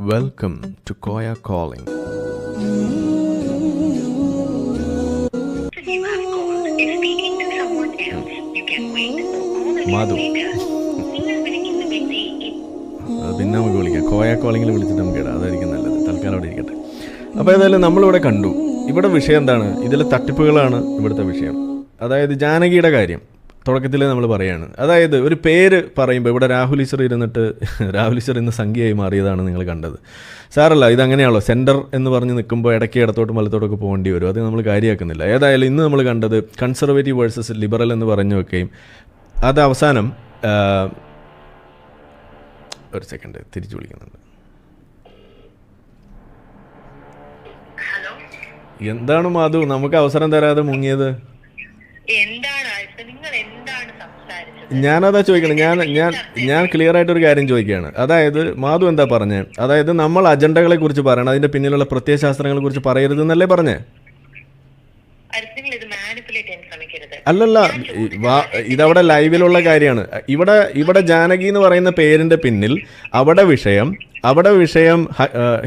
Welcome to Koya calling അത് പിന്നെ നമുക്ക് വിളിക്കാം. കോയ കോളിങ്ങിൽ വിളിച്ചിട്ട് നമുക്ക് ഇടാം. അതായിരിക്കും നല്ലത്. തൽക്കാലം അവിടെ ഇരിക്കട്ടെ. അപ്പോൾ ഏതായാലും നമ്മളിവിടെ കണ്ടു. ഇവിടെ വിഷയം എന്താണ്? ഇതിലെ തട്ടിപ്പുകളാണ് ഇവിടുത്തെ വിഷയം. അതായത് ജാനകിയുടെ കാര്യം. തുടക്കത്തിൽ നമ്മൾ പറയാണ്. അതായത് ഒരു പേര് പറയുമ്പോൾ ഇവിടെ രാഹുൽ ഈശ്വർ ഇരുന്നിട്ട് രാഹുൽ ഈശ്വർ ഇന്ന് സംഖ്യയായി മാറിയതാണ് നിങ്ങൾ കണ്ടത്. സാറല്ല ഇതങ്ങനെയാണല്ലോ സെന്റർ എന്ന് പറഞ്ഞ് നിൽക്കുമ്പോൾ ഇടയ്ക്ക് ഇടത്തോട്ടും വലത്തോട്ടൊക്കെ പോകേണ്ടി വരും. അത് നമ്മൾ കാര്യമാക്കുന്നില്ല ഏതായാലും ഇന്ന് നമ്മൾ കണ്ടത് കൺസർവേറ്റീവ് വേഴ്സസ് ലിബറൽ എന്ന് പറഞ്ഞു വെക്കുകയും അത് അവസാനം ഒരു സെക്കൻഡ് തിരിച്ചു വിളിക്കുന്നുണ്ട്. എന്താണ് മാധു? നമുക്ക് അവസരം തരാതെ മുങ്ങിയത്. എന്താണ് ആൽഫ നിങ്ങൾ എന്താണ് സംസാരിച്ചത് ഞാനതാ ചോദിക്കണം. ഞാൻ ഞാൻ ഞാൻ ക്ലിയർ ആയിട്ട് ഒരു കാര്യം ചോദിക്കുകയാണ്. അതായത് മാധു എന്താ പറഞ്ഞത് അതായത് നമ്മൾ അജണ്ടകളെ കുറിച്ച് പറയണം അതിന്റെ പിന്നിലുള്ള പ്രത്യയശാസ്ത്രങ്ങളെ കുറിച്ച് പറയരുത് എന്നല്ലേ പറഞ്ഞേ ആൽഫ നിങ്ങൾ ഇത് മാനിപ്പുലേറ്റ് ചെയ്യാൻ ശ്രമിക്കരുത് അല്ലല്ല ഇതവിടെ ലൈവിലുള്ള കാര്യമാണ്. ഇവിടെ ഇവിടെ ജാനകി എന്ന് പറയുന്ന പേരിന്റെ പിന്നിൽ അവിടെ വിഷയം അവിടെ വിഷയം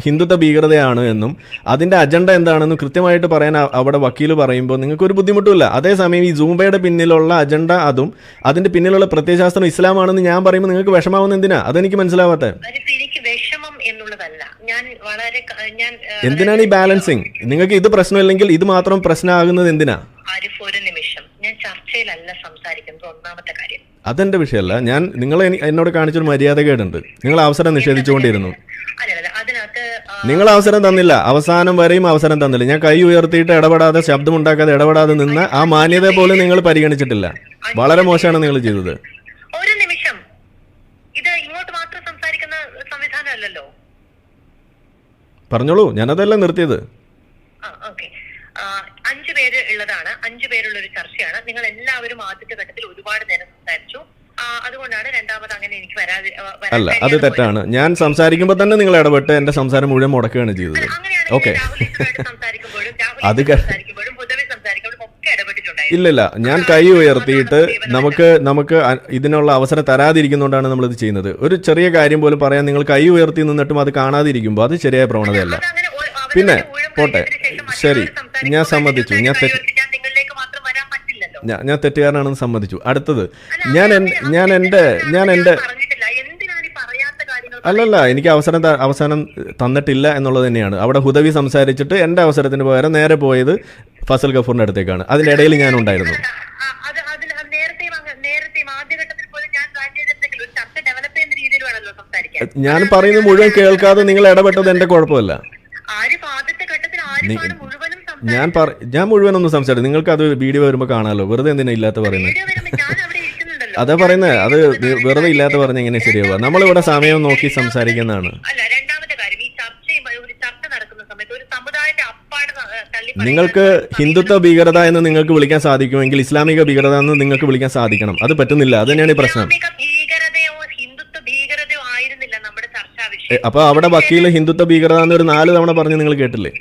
ഹിന്ദുത്വ ഭീകരതയാണ് എന്നും അതിന്റെ അജണ്ട എന്താണെന്നും കൃത്യമായിട്ട് പറയാൻ അവിടെ വക്കീൽ പറയുമ്പോൾ നിങ്ങൾക്ക് ഒരു ബുദ്ധിമുട്ടുമില്ല. അതേസമയം ഈ ജൂംബയുടെ പിന്നിലുള്ള അജണ്ട അതും അതിന്റെ പിന്നിലുള്ള പ്രത്യയശാസ്ത്രം ഇസ്ലാമാണെന്ന് ഞാൻ പറയുമ്പോൾ നിങ്ങൾക്ക് വിഷമാവുന്ന എന്തിനാ? അതെനിക്ക് മനസ്സിലാവാത്ത. എന്തിനാണ് ഈ ബാലൻസിങ്? നിങ്ങൾക്ക് ഇത് പ്രശ്നമില്ലെങ്കിൽ ഇത് മാത്രം പ്രശ്നമാകുന്നത് എന്തിനാ? ഒരു നിമിഷം ചർച്ചയിലല്ല സംസാരിക്കുന്നത് ഒന്നാമത്തെ കാര്യം. അതെന്റെ വിഷയമല്ല. ഞാൻ നിങ്ങൾ എനി- എന്നോട് കാണിച്ചൊരു മര്യാദകേടുണ്ട്. നിങ്ങൾ അവസരം നിഷേധിച്ചുകൊണ്ടിരുന്നു. നിങ്ങൾ അവസരം തന്നില്ല. അവസാനം വരെയും അവസരം തന്നില്ല. ഞാൻ കൈ ഉയർത്തിയിട്ട് ഇടപെടാതെ ശബ്ദമുണ്ടാക്കാതെ ഇടപെടാതെ നിന്ന് ആ മാന്യത പോലും നിങ്ങൾ പരിഗണിച്ചിട്ടില്ല. വളരെ മോശമാണ് നിങ്ങൾ ചെയ്തത്. ഒരു നിമിഷം. ഇത് ഇങ്ങോട്ട് മാത്രം സംസാരിക്കുന്ന സംവിധാനമല്ലല്ലോ പറഞ്ഞോളൂ. ഞാനതല്ല നിർത്തിയത്. ഓക്കെ. അഞ്ചു പേര് ഉള്ളതാണ്. അഞ്ചു പേരുള്ള ഒരു ചർച്ചയാണ്. നിങ്ങൾ എല്ലാവരും ആദ്യത്തെ ഘട്ടത്തിൽ ഒരുപാട് നേരം സംസാരിച്ചു. അതുകൊണ്ടാണ് രണ്ടാമത് അങ്ങനെ എനിക്ക് വരാതെ അല്ല അത് തെറ്റാണ്. ഞാൻ സംസാരിക്കുമ്പോൾ തന്നെ നിങ്ങൾ ഇടപെട്ട് എന്റെ സംസാരം മുഴുവൻ മുടക്കുകയാണ് ചെയ്തത്. ഓക്കെ അത് ഇല്ലില്ല ഞാൻ കൈ ഉയർത്തിയിട്ട് നമുക്ക് നമുക്ക് ഇതിനുള്ള അവസരം തരാതിരിക്കുന്നതുകൊണ്ടാണ് നമ്മൾ ഇത് ചെയ്യുന്നത്. ഒരു ചെറിയ കാര്യം പോലും പറയാൻ നിങ്ങൾ കൈ ഉയർത്തി നിന്നിട്ടും അത് കാണാതിരിക്കുമ്പോൾ അത് ശരിയായ പ്രവണതയല്ല. പിന്നെ, പോട്ടെ. ശരി. ഞാൻ സമ്മതിച്ചു. ഞാൻ ഞാൻ ഞാൻ തെറ്റുകാരനാണെന്ന് സമ്മതിച്ചു. അടുത്തത് ഞാൻ ഞാൻ എന്റെ ഞാൻ എന്റെ അല്ലല്ല എനിക്ക് അവസരം അവസാനം തന്നിട്ടില്ല എന്നുള്ളത് തന്നെയാണ്. അവിടെ ഹുദവി സംസാരിച്ചിട്ട് എന്റെ അവസരത്തിന് പകരം നേരെ പോയത് ഫസൽ ഗഫൂറിന്റെ അടുത്തേക്കാണ്. അതിന്റെ ഇടയിൽ ഞാൻ ഉണ്ടായിരുന്നു. ഞാൻ പറയുന്നത് മുഴുവൻ കേൾക്കാതെ നിങ്ങൾ ഇടപെട്ടത് എന്റെ കുഴപ്പമല്ല. ഞാൻ പറ ഞാൻ മുഴുവനൊന്നും സംസാരിച്ചു നിങ്ങൾക്ക് അത് വീഡിയോ വരുമ്പോൾ കാണാമല്ലോ വെറുതെ എന്തിനാ ഇല്ലാത്ത പറയുന്നത് അതാ പറയുന്നത് അത് വെറുതെ ഇല്ലാത്ത പറഞ്ഞ എങ്ങനെ ശരിയാവുക? നമ്മളിവിടെ സമയം നോക്കി സംസാരിക്കുന്നതാണ്. നിങ്ങൾക്ക് ഹിന്ദുത്വ ഭീകരത എന്ന് നിങ്ങൾക്ക് വിളിക്കാൻ സാധിക്കുമെങ്കിൽ ഇസ്ലാമിക ഭീകരത എന്ന് നിങ്ങൾക്ക് വിളിക്കാൻ സാധിക്കണം. അത് പറ്റുന്നില്ല. അത് തന്നെയാണ് ഈ പ്രശ്നം. അപ്പൊ അവിടെ വക്കീൽ ഹിന്ദുത്വ ഭീകരത എന്ന് ഒരു നാല് തവണ പറഞ്ഞ് നിങ്ങൾ കേട്ടില്ലേ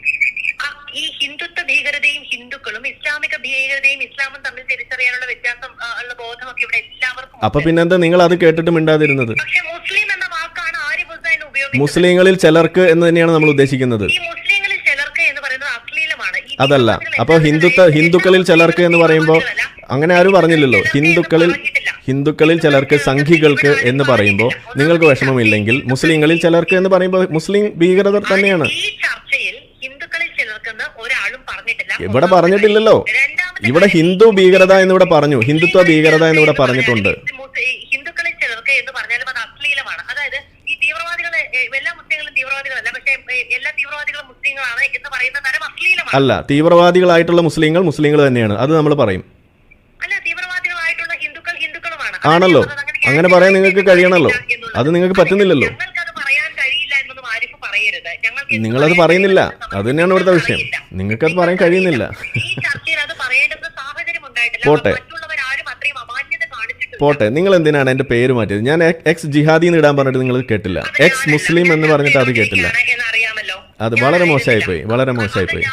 ആ, ഈ ഹിന്ദുത്വ ഭീകരതയും ഹിന്ദുക്കളും ഇസ്ലാമിക ഭീകരതയും ഇസ്ലാമും തമ്മിൽ തിരിച്ചറിയാനുള്ള വ്യത്യാസം ആ, ഉള്ള ബോധമൊക്കെ ഇവിടെ എല്ലാവർക്കും അപ്പൊ പിന്നെന്താ നിങ്ങൾ അത് കേട്ടിട്ട് മിണ്ടാതിരുന്നത്? പക്ഷെ മുസ്ലിം എന്ന വാക്കാണ് ആരിഫ് ഹുസൈൻ മുസ്ലിങ്ങളിൽ ചിലർക്ക് എന്ന് തന്നെയാണ് നമ്മൾ ഉദ്ദേശിക്കുന്നത്. ഈ മുസ്ലിങ്ങളിൽ ചിലർക്ക് എന്ന് പറയുന്നത് അശ്ലീലമാണ്. ഈ അതല്ല. അപ്പോൾ ഹിന്ദുത്വ ഹിന്ദുക്കളിൽ ചിലർക്ക് എന്ന് പറയുമ്പോൾ അങ്ങനെ ആരും പറഞ്ഞില്ലല്ലോ. ഹിന്ദുക്കളിൽ ഹിന്ദുക്കളിൽ ചിലർക്ക് സംഘികൾക്ക് എന്ന് പറയുമ്പോൾ നിങ്ങൾക്ക് വിഷമമില്ലെങ്കിൽ മുസ്ലിങ്ങളിൽ ചിലർക്ക് എന്ന് പറയുമ്പോൾ മുസ്ലിം ഭീകരത തന്നെയാണ്. ഈ ചർച്ചയിൽ ഹിന്ദുക്കളിൽ ചിലർക്കെന്ന് ഒരാളും പറഞ്ഞിട്ടില്ല. ഇവിടെ പറഞ്ഞിട്ടില്ലല്ലോ. ഇവിടെ ഹിന്ദു ഭീകരത എന്നിവിടെ പറഞ്ഞു. ഹിന്ദുത്വ ഭീകരത എന്നിവിടെ പറഞ്ഞിട്ടുണ്ട്. ഹിന്ദുക്കളെ ചിലർക്ക് എന്ന് പറഞ്ഞാലും അത് അശ്ലീലമാണ്. അതായത് ഈ തീവ്രവാദികളെ എല്ലാ മുസ്ലിങ്ങളും തീവ്രവാദികളല്ല. പക്ഷേ എല്ലാ തീവ്രവാദികളും മുസ്ലിങ്ങളാണ് എന്ന് പറയുന്ന തരം അശ്ലീലമാണ്. അല്ല തീവ്രവാദികളായിട്ടുള്ള മുസ്ലിങ്ങൾ മുസ്ലിങ്ങൾ തന്നെയാണ്. അത് നമ്മൾ പറയും. അല്ല തീവ്രവാദികളായിട്ടുള്ള ഹിന്ദുക്കൾ ഹിന്ദുക്കളുമാണ്. ആണല്ലോ. അങ്ങനെ പറയാൻ നിങ്ങൾക്ക് കഴിയണല്ലോ. അത് നിങ്ങൾക്ക് പറ്റുന്നില്ലല്ലോ. നിങ്ങളത് പറയുന്നില്ല. അത് തന്നെയാണ് ഇവിടുത്തെ വിഷയം. നിങ്ങൾക്കത് പറയാൻ കഴിയുന്നില്ല. പോട്ടെ. പോട്ടെ നിങ്ങൾ എന്തിനാണ് എന്റെ പേര് മാറ്റിയത്? ഞാൻ എക്സ് ജിഹാദി എന്ന് ഇടാൻ പറഞ്ഞിട്ട് നിങ്ങൾ കേട്ടില്ല. എക്സ് മുസ്ലിം എന്ന് പറഞ്ഞിട്ട് അത് കേട്ടില്ല. അത് വളരെ മോശമായി പോയി വളരെ മോശമായി.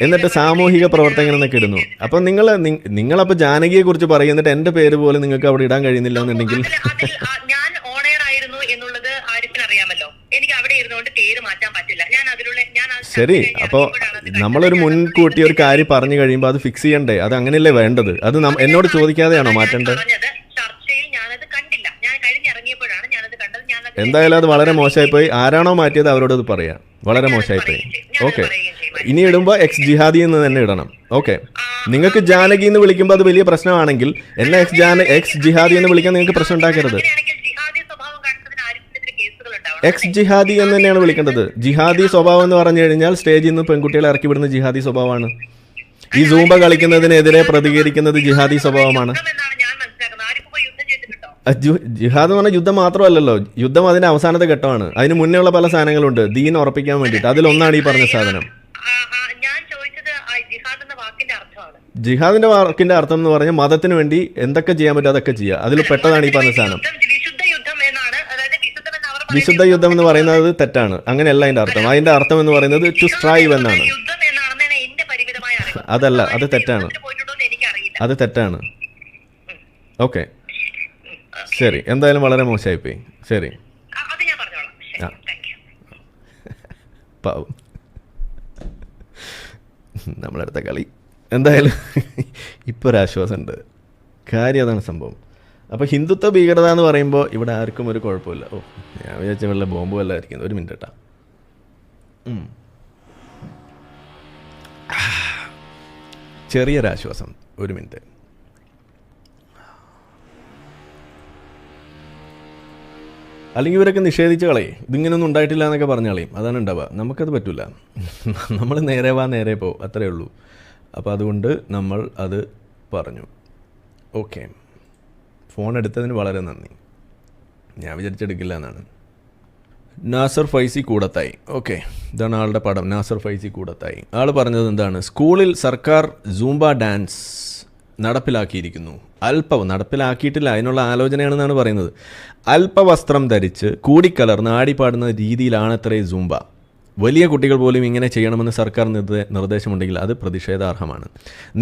എന്റെ എന്നിട്ട് സാമൂഹിക പ്രവർത്തകൻ എന്നൊക്കെ ഇടുന്നു അപ്പൊ നിങ്ങൾ നിങ്ങളപ്പോ ജാനകിയെ കുറിച്ച് പറയും എന്നിട്ട് എന്റെ പേര് പോലും നിങ്ങൾക്ക് അവിടെ ഇടാൻ കഴിയുന്നില്ല എന്നുണ്ടെങ്കിൽ അതിൽ- അതിൽ, ആ, ഞാൻ ഓൺ എയർ ആയിരുന്നു എന്നുള്ളത് ആരിഫിന് അറിയാമല്ലോ എനിക്ക് അവിടെ ഇരുന്ന് ഉള്ളതുകൊണ്ട് പേര് മാറ്റാൻ പറ്റില്ല ഞാൻ അതിലുള്ള ഞാൻ അത് ചർച്ച ശരി അപ്പോൾ നമ്മളൊരു മുൻകൂട്ടി ഒരു കാര്യം പറഞ്ഞു കഴിയുമ്പോൾ അത് ഫിക്സ് ചെയ്യണ്ടേ? അത് അങ്ങനെയല്ലേ വേണ്ടത്? അത് എന്നോട് ചോദിക്കാതെയാണോ മാറ്റേണ്ടത് എന്തായാലും അത് വളരെ മോശമായി പോയി ആരാണോ മാറ്റിയത് അവരോട് അത് പറയാം. വളരെ മോശമായി പോയി ഓക്കെ. ഇനി ഇടുമ്പോൾ എക്സ് ജിഹാദി എന്ന് തന്നെ ഇടണം. ഓക്കെ. നിങ്ങൾക്ക് ജാനകി എന്ന് വിളിക്കുമ്പോൾ അത് വലിയ പ്രശ്നമാണെങ്കിൽ എന്നെ എക്സ് ജാന എക്സ് ജിഹാദി എന്ന് വിളിക്കാൻ നിങ്ങൾക്ക് പ്രശ്നം ഉണ്ടാക്കരുത്. എക്സ് ജിഹാദി എന്ന് തന്നെയാണ് വിളിക്കേണ്ടത്. ജിഹാദി സ്വഭാവം എന്ന് പറഞ്ഞു കഴിഞ്ഞാൽ സ്റ്റേജിൽ നിന്ന് പെൺകുട്ടികളെ ഇറക്കി വിടുന്ന ജിഹാദി സ്വഭാവമാണ്. ഈ സൂമ്പ കളിക്കുന്നതിനെതിരെ പ്രതികരിക്കുന്നത് ജിഹാദി സ്വഭാവമാണ്. ജിഹാദ് എന്ന് പറഞ്ഞാൽ യുദ്ധം മാത്രമല്ലല്ലോ. യുദ്ധം അതിന്റെ അവസാനത്തെ ഘട്ടമാണ്. അതിന് മുന്നേ ഉള്ള പല സാധനങ്ങളുണ്ട്. ദീൻ ഉറപ്പിക്കാൻ വേണ്ടിയിട്ട്. അതിലൊന്നാണ് ഈ പറഞ്ഞ സാധനം. ജിഹാദിന്റെ വാക്കിന്റെ അർത്ഥം എന്ന് പറഞ്ഞാൽ മതത്തിന് വേണ്ടി എന്തൊക്കെ ചെയ്യാൻ പറ്റും അതൊക്കെ ചെയ്യുക. അതിൽ പെട്ടതാണ് ഈ പറഞ്ഞ സാധനം യുദ്ധം വിശുദ്ധ യുദ്ധം എന്നാണ് അതായത് വിശുദ്ധം യുദ്ധം എന്ന് പറയുന്നത് തെറ്റാണ്. അങ്ങനെയല്ല അതിന്റെ അർത്ഥം. അതിന്റെ അർത്ഥം എന്ന് പറയുന്നത് ടു സ്ട്രൈവ് എന്നാണ്. അതല്ല അത് തെറ്റാണ്. അത് തെറ്റാണ്. ഓക്കെ. ശരി എന്തായാലും വളരെ മോശമായിപ്പോയി. ശരി. ആ, പാവം. നമ്മളടുത്ത കളി. എന്തായാലും ഇപ്പോൾ ഒരാശ്വാസമുണ്ട് കാര്യം അതാണ് സംഭവം. അപ്പോൾ ഹിന്ദുത്വ ഭീകരത എന്ന് പറയുമ്പോൾ ഇവിടെ ആർക്കും ഒരു കുഴപ്പമില്ല. ഓ ഞാൻ വിചാരിച്ച വല്ല ബോംബ് വല്ല ഒരു മിനിറ്റ് കേട്ടാ. ഉം. ചെറിയൊരാശ്വാസം ഒരു മിനിറ്റ്. അല്ലെങ്കിൽ ഇവരൊക്കെ നിഷേധിച്ച് കളയും. ഇതിങ്ങനൊന്നും ഉണ്ടായിട്ടില്ല എന്നൊക്കെ പറഞ്ഞ കളയും. അതാണ് ഉണ്ടാവുക. നമുക്കത് പറ്റില്ല നമ്മൾ നേരെ വാ നേരെ പോ. അത്രയേ ഉള്ളൂ. അപ്പോൾ അതുകൊണ്ട് നമ്മൾ അത് പറഞ്ഞു. ഓക്കെ. ഫോൺ എടുത്തതിന് വളരെ നന്ദി. ഞാൻ വിചാരിച്ചെടുക്കില്ല എന്നാണ്. നാസർ ഫൈസി കൂടത്തായി. ഓക്കെ ഇതാണ് ആളുടെ പടം. നാസർ ഫൈസി കൂടത്തായി. ആൾ പറഞ്ഞത് എന്താണ്? സ്കൂളിൽ സർക്കാർ സൂംബ ഡാൻസ് നടപ്പിലാക്കിയിരിക്കുന്നു. അല്പം നടപ്പിലാക്കിയിട്ടില്ല അതിനുള്ള ആലോചനയാണെന്നാണ് പറയുന്നത്. അല്പവസ്ത്രം ധരിച്ച് കൂടിക്കലർന്ന് ആടിപ്പാടുന്ന രീതിയിലാണ് അത്രേ സൂംബ. വലിയ കുട്ടികൾ പോലും ഇങ്ങനെ ചെയ്യണമെന്ന് സർക്കാർ നിർദ്ദേ നിർദ്ദേശമുണ്ടെങ്കിൽ അത് പ്രതിഷേധാർഹമാണ്.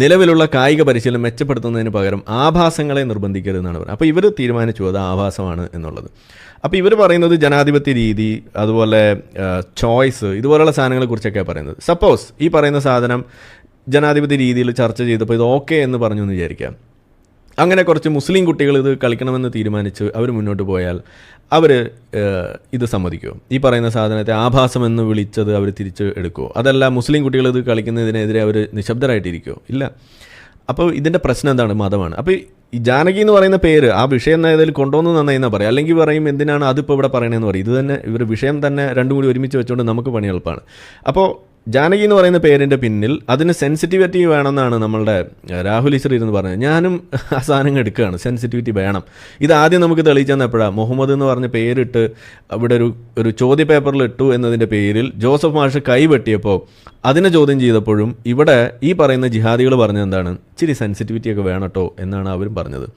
നിലവിലുള്ള കായിക പരിശീലനം മെച്ചപ്പെടുത്തുന്നതിന് പകരം ആഭാസങ്ങളെ നിർബന്ധിക്കരുതെന്നാണ് പറയുന്നത് അപ്പോൾ ഇവർ തീരുമാനിച്ചു അത് ആഭാസമാണ് എന്നുള്ളത്. അപ്പോൾ ഇവർ പറയുന്നത് ജനാധിപത്യ രീതി അതുപോലെ ചോയ്സ് ഇതുപോലുള്ള സാധനങ്ങളെക്കുറിച്ചൊക്കെയാണ് പറയുന്നത്. സപ്പോസ് ഈ പറയുന്ന സാധനം ജനാധിപത്യ രീതിയിൽ ചർച്ച ചെയ്തപ്പോൾ ഇത് ഓക്കെ എന്ന് പറഞ്ഞു എന്ന് വിചാരിക്കാം. അങ്ങനെ കുറച്ച് മുസ്ലിം കുട്ടികൾ ഇത് കളിക്കണമെന്ന് തീരുമാനിച്ച് അവർ മുന്നോട്ട് പോയാൽ അവർ ഇത് സമ്മതിക്കുമോ ഈ പറയുന്ന സാധനത്തെ ആഭാസം എന്ന് വിളിച്ചത് അവർ തിരിച്ച് എടുക്കുമോ അതല്ല മുസ്ലിം കുട്ടികൾ ഇത് കളിക്കുന്നതിനെതിരെ അവർ നിശബ്ദരായിട്ടിരിക്കുമോ ഇല്ല. അപ്പോൾ ഇതിന്റെ പ്രശ്നം എന്താണ്? മതമാണ്. അപ്പോൾ ഈ ജാനകി എന്ന് പറയുന്ന പേര് ആ വിഷയം ഏതായാലും കൊണ്ടുവന്ന് നന്നായി എന്നാ പറയാം. അല്ലെങ്കിൽ പറയും എന്തിനാണ് അതിപ്പോൾ ഇവിടെ പറയണതെന്ന് പറയും. ഇത് തന്നെ ഇവർ വിഷയം തന്നെ രണ്ടും കൂടി ഒരുമിച്ച് വെച്ചുകൊണ്ട് നമുക്ക് പണി എളുപ്പമാണ് അപ്പോൾ ജാനകി എന്ന് പറയുന്ന പേരിന്റെ പിന്നിൽ അതിന് സെൻസിറ്റിവിറ്റി വേണമെന്നാണ് നമ്മളുടെ രാഹുൽ ഈശ്വർ ഇരുന്ന് പറഞ്ഞത്. ഞാനും ആ സാധനങ്ങൾ എടുക്കുകയാണ്. സെൻസിറ്റിവിറ്റി വേണം. ഇത് ആദ്യം നമുക്ക് തെളിയിച്ചു തന്നപ്പോഴാണ് മുഹമ്മദ് എന്ന് പറഞ്ഞ പേരിട്ട് അവിടെ ഒരു ഒരു ചോദ്യ പേപ്പറിൽ ഇട്ടു എന്നതിന്റെ പേരിൽ ജോസഫ് മാഷ് കൈവെട്ടിയപ്പോൾ അതിനെ ചോദ്യം ചെയ്തപ്പോഴും ഇവിടെ ഈ പറയുന്ന ജിഹാദികൾ പറഞ്ഞത് എന്താണ്? ഇച്ചിരി സെൻസിറ്റിവിറ്റി ഒക്കെ കേട്ടോ എന്നാണ് അവരും പറഞ്ഞത്.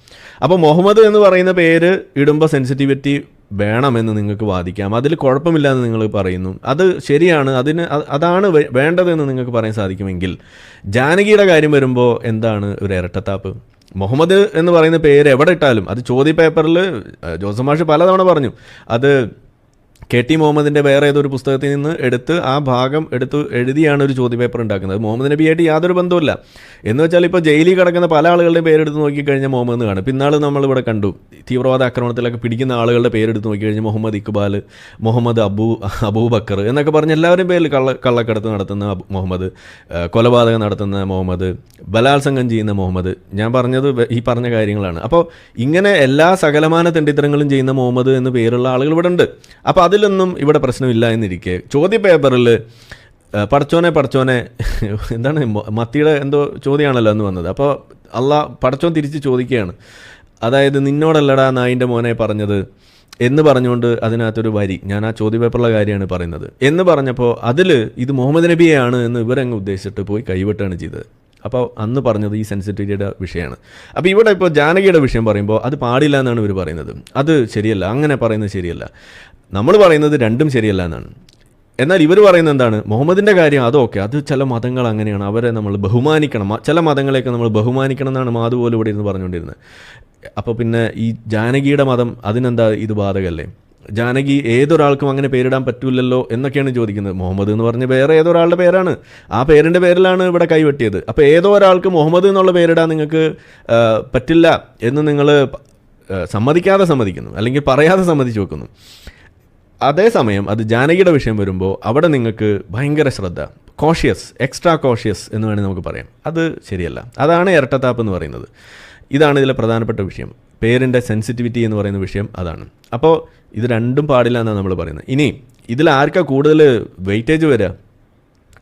അപ്പോൾ മുഹമ്മദ് എന്ന് പറയുന്ന പേര് ഇടുമ്പോൾ സെൻസിറ്റിവിറ്റി വേണമെന്ന് നിങ്ങൾക്ക് വാദിക്കാം. അതിൽ കുഴപ്പമില്ല എന്ന് നിങ്ങൾ പറയുന്നു. അത് ശരിയാണ്. അതിന് അതാണ് വേണ്ടതെന്ന് നിങ്ങൾക്ക് പറയാൻ സാധിക്കുമെങ്കിൽ ജാനകിയുടെ കാര്യം വരുമ്പോൾ എന്താണ് ഒരു ഇരട്ടത്താപ്പ്? മുഹമ്മദ് എന്ന് പറയുന്ന പേര് എവിടെ ഇട്ടാലും അത് ചോദ്യ പേപ്പറിൽ ജോസഫ് മാഷ് പലതവണ പറഞ്ഞു. അത് കെ ടി മുഹമ്മദിന്റെ വേറെ ഏതൊരു പുസ്തകത്തിൽ നിന്ന് എടുത്ത് ആ ഭാഗം എടുത്ത് എഴുതിയാണ് ഒരു ചോദ്യ പേപ്പർ ഉണ്ടാക്കുന്നത്. മുഹമ്മദ് നബിയായിട്ട് യാതൊരു ബന്ധവുമില്ല. എന്ന് വെച്ചാൽ ഇപ്പോൾ ജയിലിൽ കിടക്കുന്ന പല ആളുകളുടെയും പേരെടുത്ത് നോക്കിക്കഴിഞ്ഞാൽ മുഹമ്മദ് കാണും. പിന്നാൾ നമ്മളിവിടെ കണ്ടു. തീവ്രവാദ ആക്രമണത്തിലൊക്കെ പിടിക്കുന്ന ആളുകളുടെ പേരെടുത്ത് നോക്കിക്കഴിഞ്ഞാൽ മുഹമ്മദ് ഇക്ബാൽ മുഹമ്മദ് അബൂ അബൂബക്കർ എന്നൊക്കെ പറഞ്ഞ് എല്ലാവരും പേരിൽ കള്ള കള്ളക്കടത്ത് നടത്തുന്ന മുഹമ്മദ് കൊലപാതകം നടത്തുന്ന മുഹമ്മദ് ബലാത്സംഗം ചെയ്യുന്ന മുഹമ്മദ്. ഞാൻ പറഞ്ഞത് ഈ പറഞ്ഞ കാര്യങ്ങളാണ്. അപ്പോൾ ഇങ്ങനെ എല്ലാ സകലമാന തെണ്ടിത്തരങ്ങളും ചെയ്യുന്ന മുഹമ്മദ് എന്ന് പേരുള്ള ആളുകൾ ഇവിടെ ഉണ്ട്. അപ്പോൾ അതിലൊന്നും ഇവിടെ പ്രശ്നമില്ല എന്നിരിക്കെ. ചോദ്യ പേപ്പറിൽ പടച്ചോനെ പടച്ചോനെ എന്താണ് മത്തിയുടെ എന്തോ ചോദ്യമാണല്ലോ എന്ന് വന്നത്. അപ്പോൾ അള്ളാ പടച്ചോൻ തിരിച്ച് ചോദിക്കുകയാണ്. അതായത് നിന്നോടല്ലടാ നായിന്റെ മോനെ പറഞ്ഞത് എന്ന് പറഞ്ഞുകൊണ്ട് അതിനകത്തൊരു വരി. ഞാൻ ആ ചോദ്യ പേപ്പറുള്ള കാര്യമാണ് പറയുന്നത്. എന്ന് പറഞ്ഞപ്പോൾ അതിൽ ഇത് മുഹമ്മദ് നബിയാണ് എന്ന് ഇവരങ്ങ് ഉദ്ദേശിച്ചിട്ട് പോയി കൈവിട്ടാണ് ചെയ്തത്. അപ്പോൾ അന്ന് പറഞ്ഞത് ഈ സെൻസിറ്റിവിറ്റിയുടെ വിഷയമാണ്. അപ്പോൾ ഇവിടെ ഇപ്പോൾ ജാനകിയുടെ വിഷയം പറയുമ്പോൾ അത് പാടില്ല എന്നാണ് ഇവർ പറയുന്നത്. അത് ശരിയല്ല. അങ്ങനെ പറയുന്നത് ശരിയല്ല. നമ്മൾ പറയുന്നത് രണ്ടും ശരിയല്ല എന്നാണ്. എന്നാൽ ഇവർ പറയുന്നത് എന്താണ്? മുഹമ്മദിന്റെ കാര്യം അതൊക്കെ അത് ചില മതങ്ങൾ അങ്ങനെയാണ്. അവരെ നമ്മൾ ബഹുമാനിക്കണം. ചില മതങ്ങളെയൊക്കെ നമ്മൾ ബഹുമാനിക്കണം എന്നാണ് മാധു പോലും ഇവിടെ ഇരുന്ന് പറഞ്ഞുകൊണ്ടിരുന്നത്. അപ്പോൾ പിന്നെ ഈ ജാനകിയുടെ മതം അതിനെന്താ ഇത് ബാധകല്ലേ ജാനകി ഏതൊരാൾക്കും അങ്ങനെ പേരിടാൻ പറ്റില്ലല്ലോ എന്നൊക്കെയാണ് ചോദിക്കുന്നത്. മുഹമ്മദ് എന്ന് പറഞ്ഞ വേറെ ഏതൊരാളുടെ പേരാണ്? ആ പേരിന്റെ പേരിലാണ് ഇവിടെ കൈവെട്ടിയത്. അപ്പോൾ ഏതോ ഒരാൾക്ക് മുഹമ്മദ് എന്നുള്ള പേരിടാൻ നിങ്ങൾക്ക് പറ്റില്ല എന്ന് നിങ്ങൾ സമ്മതിക്കാതെ സമ്മതിക്കുന്നു. അല്ലെങ്കിൽ പറയാതെ സമ്മതിച്ചു വെക്കുന്നു. അതേസമയം അത് ജാനകിയുടെ വിഷയം വരുമ്പോൾ അവിടെ നിങ്ങൾക്ക് ഭയങ്കര ശ്രദ്ധ. കോഷ്യസ് എക്സ്ട്രാ കോഷ്യസ് എന്ന് വേണമെങ്കിൽ നമുക്ക് പറയാം. അത് ശരിയല്ല. അതാണ് ഇരട്ടത്താപ്പ് എന്ന് പറയുന്നത്. ഇതാണ് ഇതിലെ പ്രധാനപ്പെട്ട വിഷയം. പേരിന്റെ സെൻസിറ്റിവിറ്റി എന്ന് പറയുന്ന വിഷയം അതാണ്. അപ്പോൾ ഇത് രണ്ടും പാടില്ല എന്നാണ് നമ്മൾ പറയുന്നത്. ഇനി ഇതിൽ ആർക്കാ കൂടുതൽ വെയിറ്റേജ് വരിക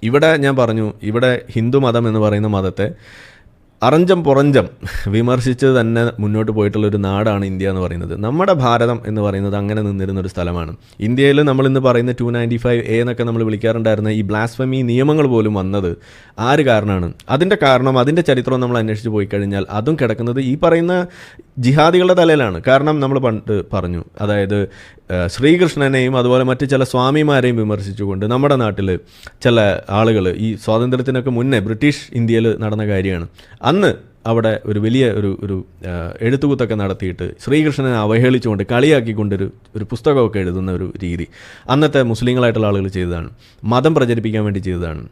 ഇവിടെ ഞാൻ പറഞ്ഞു ഇവിടെ ഹിന്ദു മതം എന്ന് പറയുന്ന മതത്തെ അറഞ്ചം പുറഞ്ചം വിമർശിച്ച് തന്നെ മുന്നോട്ട് പോയിട്ടുള്ള ഒരു നാടാണ് ഇന്ത്യ എന്ന് പറയുന്നത്. നമ്മുടെ ഭാരതം എന്ന് പറയുന്നത് അങ്ങനെ നിന്നിരുന്ന ഒരു സ്ഥലമാണ്. ഇന്ത്യയിൽ നമ്മൾ ഇന്ന് പറയുന്ന ടു നയന്റി ഫൈവ് എ എന്നൊക്കെ നമ്മൾ വിളിക്കാറുണ്ടായിരുന്ന ഈ ബ്ലാസ്ഫമി നിയമങ്ങൾ പോലും വന്നത് ആര് കാരണമാണ് അതിന്റെ കാരണം അതിന്റെ ചരിത്രം നമ്മൾ അന്വേഷിച്ച് പോയി കഴിഞ്ഞാൽ അതും കിടക്കുന്നത് ഈ പറയുന്ന ജിഹാദികളുടെ തലയിലാണ്. കാരണം നമ്മൾ പണ്ട് പറഞ്ഞു അതായത് ശ്രീകൃഷ്ണനെയും അതുപോലെ മറ്റ് ചില സ്വാമിമാരെയും വിമർശിച്ചുകൊണ്ട് നമ്മുടെ നാട്ടിൽ ചില ആളുകൾ ഈ സ്വാതന്ത്ര്യത്തിനൊക്കെ മുന്നേ ബ്രിട്ടീഷ് ഇന്ത്യയിൽ നടന്ന കാര്യമാണ്. അന്ന് അവിടെ ഒരു വലിയ ഒരു ഒരു എഴുത്തുകുത്തൊക്കെ നടത്തിയിട്ട് ശ്രീകൃഷ്ണനെ അവഹേളിച്ചുകൊണ്ട് കളിയാക്കിക്കൊണ്ടൊരു ഒരു പുസ്തകമൊക്കെ എഴുതുന്ന ഒരു രീതി അന്നത്തെ മുസ്ലിങ്ങളായിട്ടുള്ള ആളുകൾ ചെയ്തതാണ്. മതം പ്രചരിപ്പിക്കാൻ വേണ്ടി ചെയ്തതാണ്.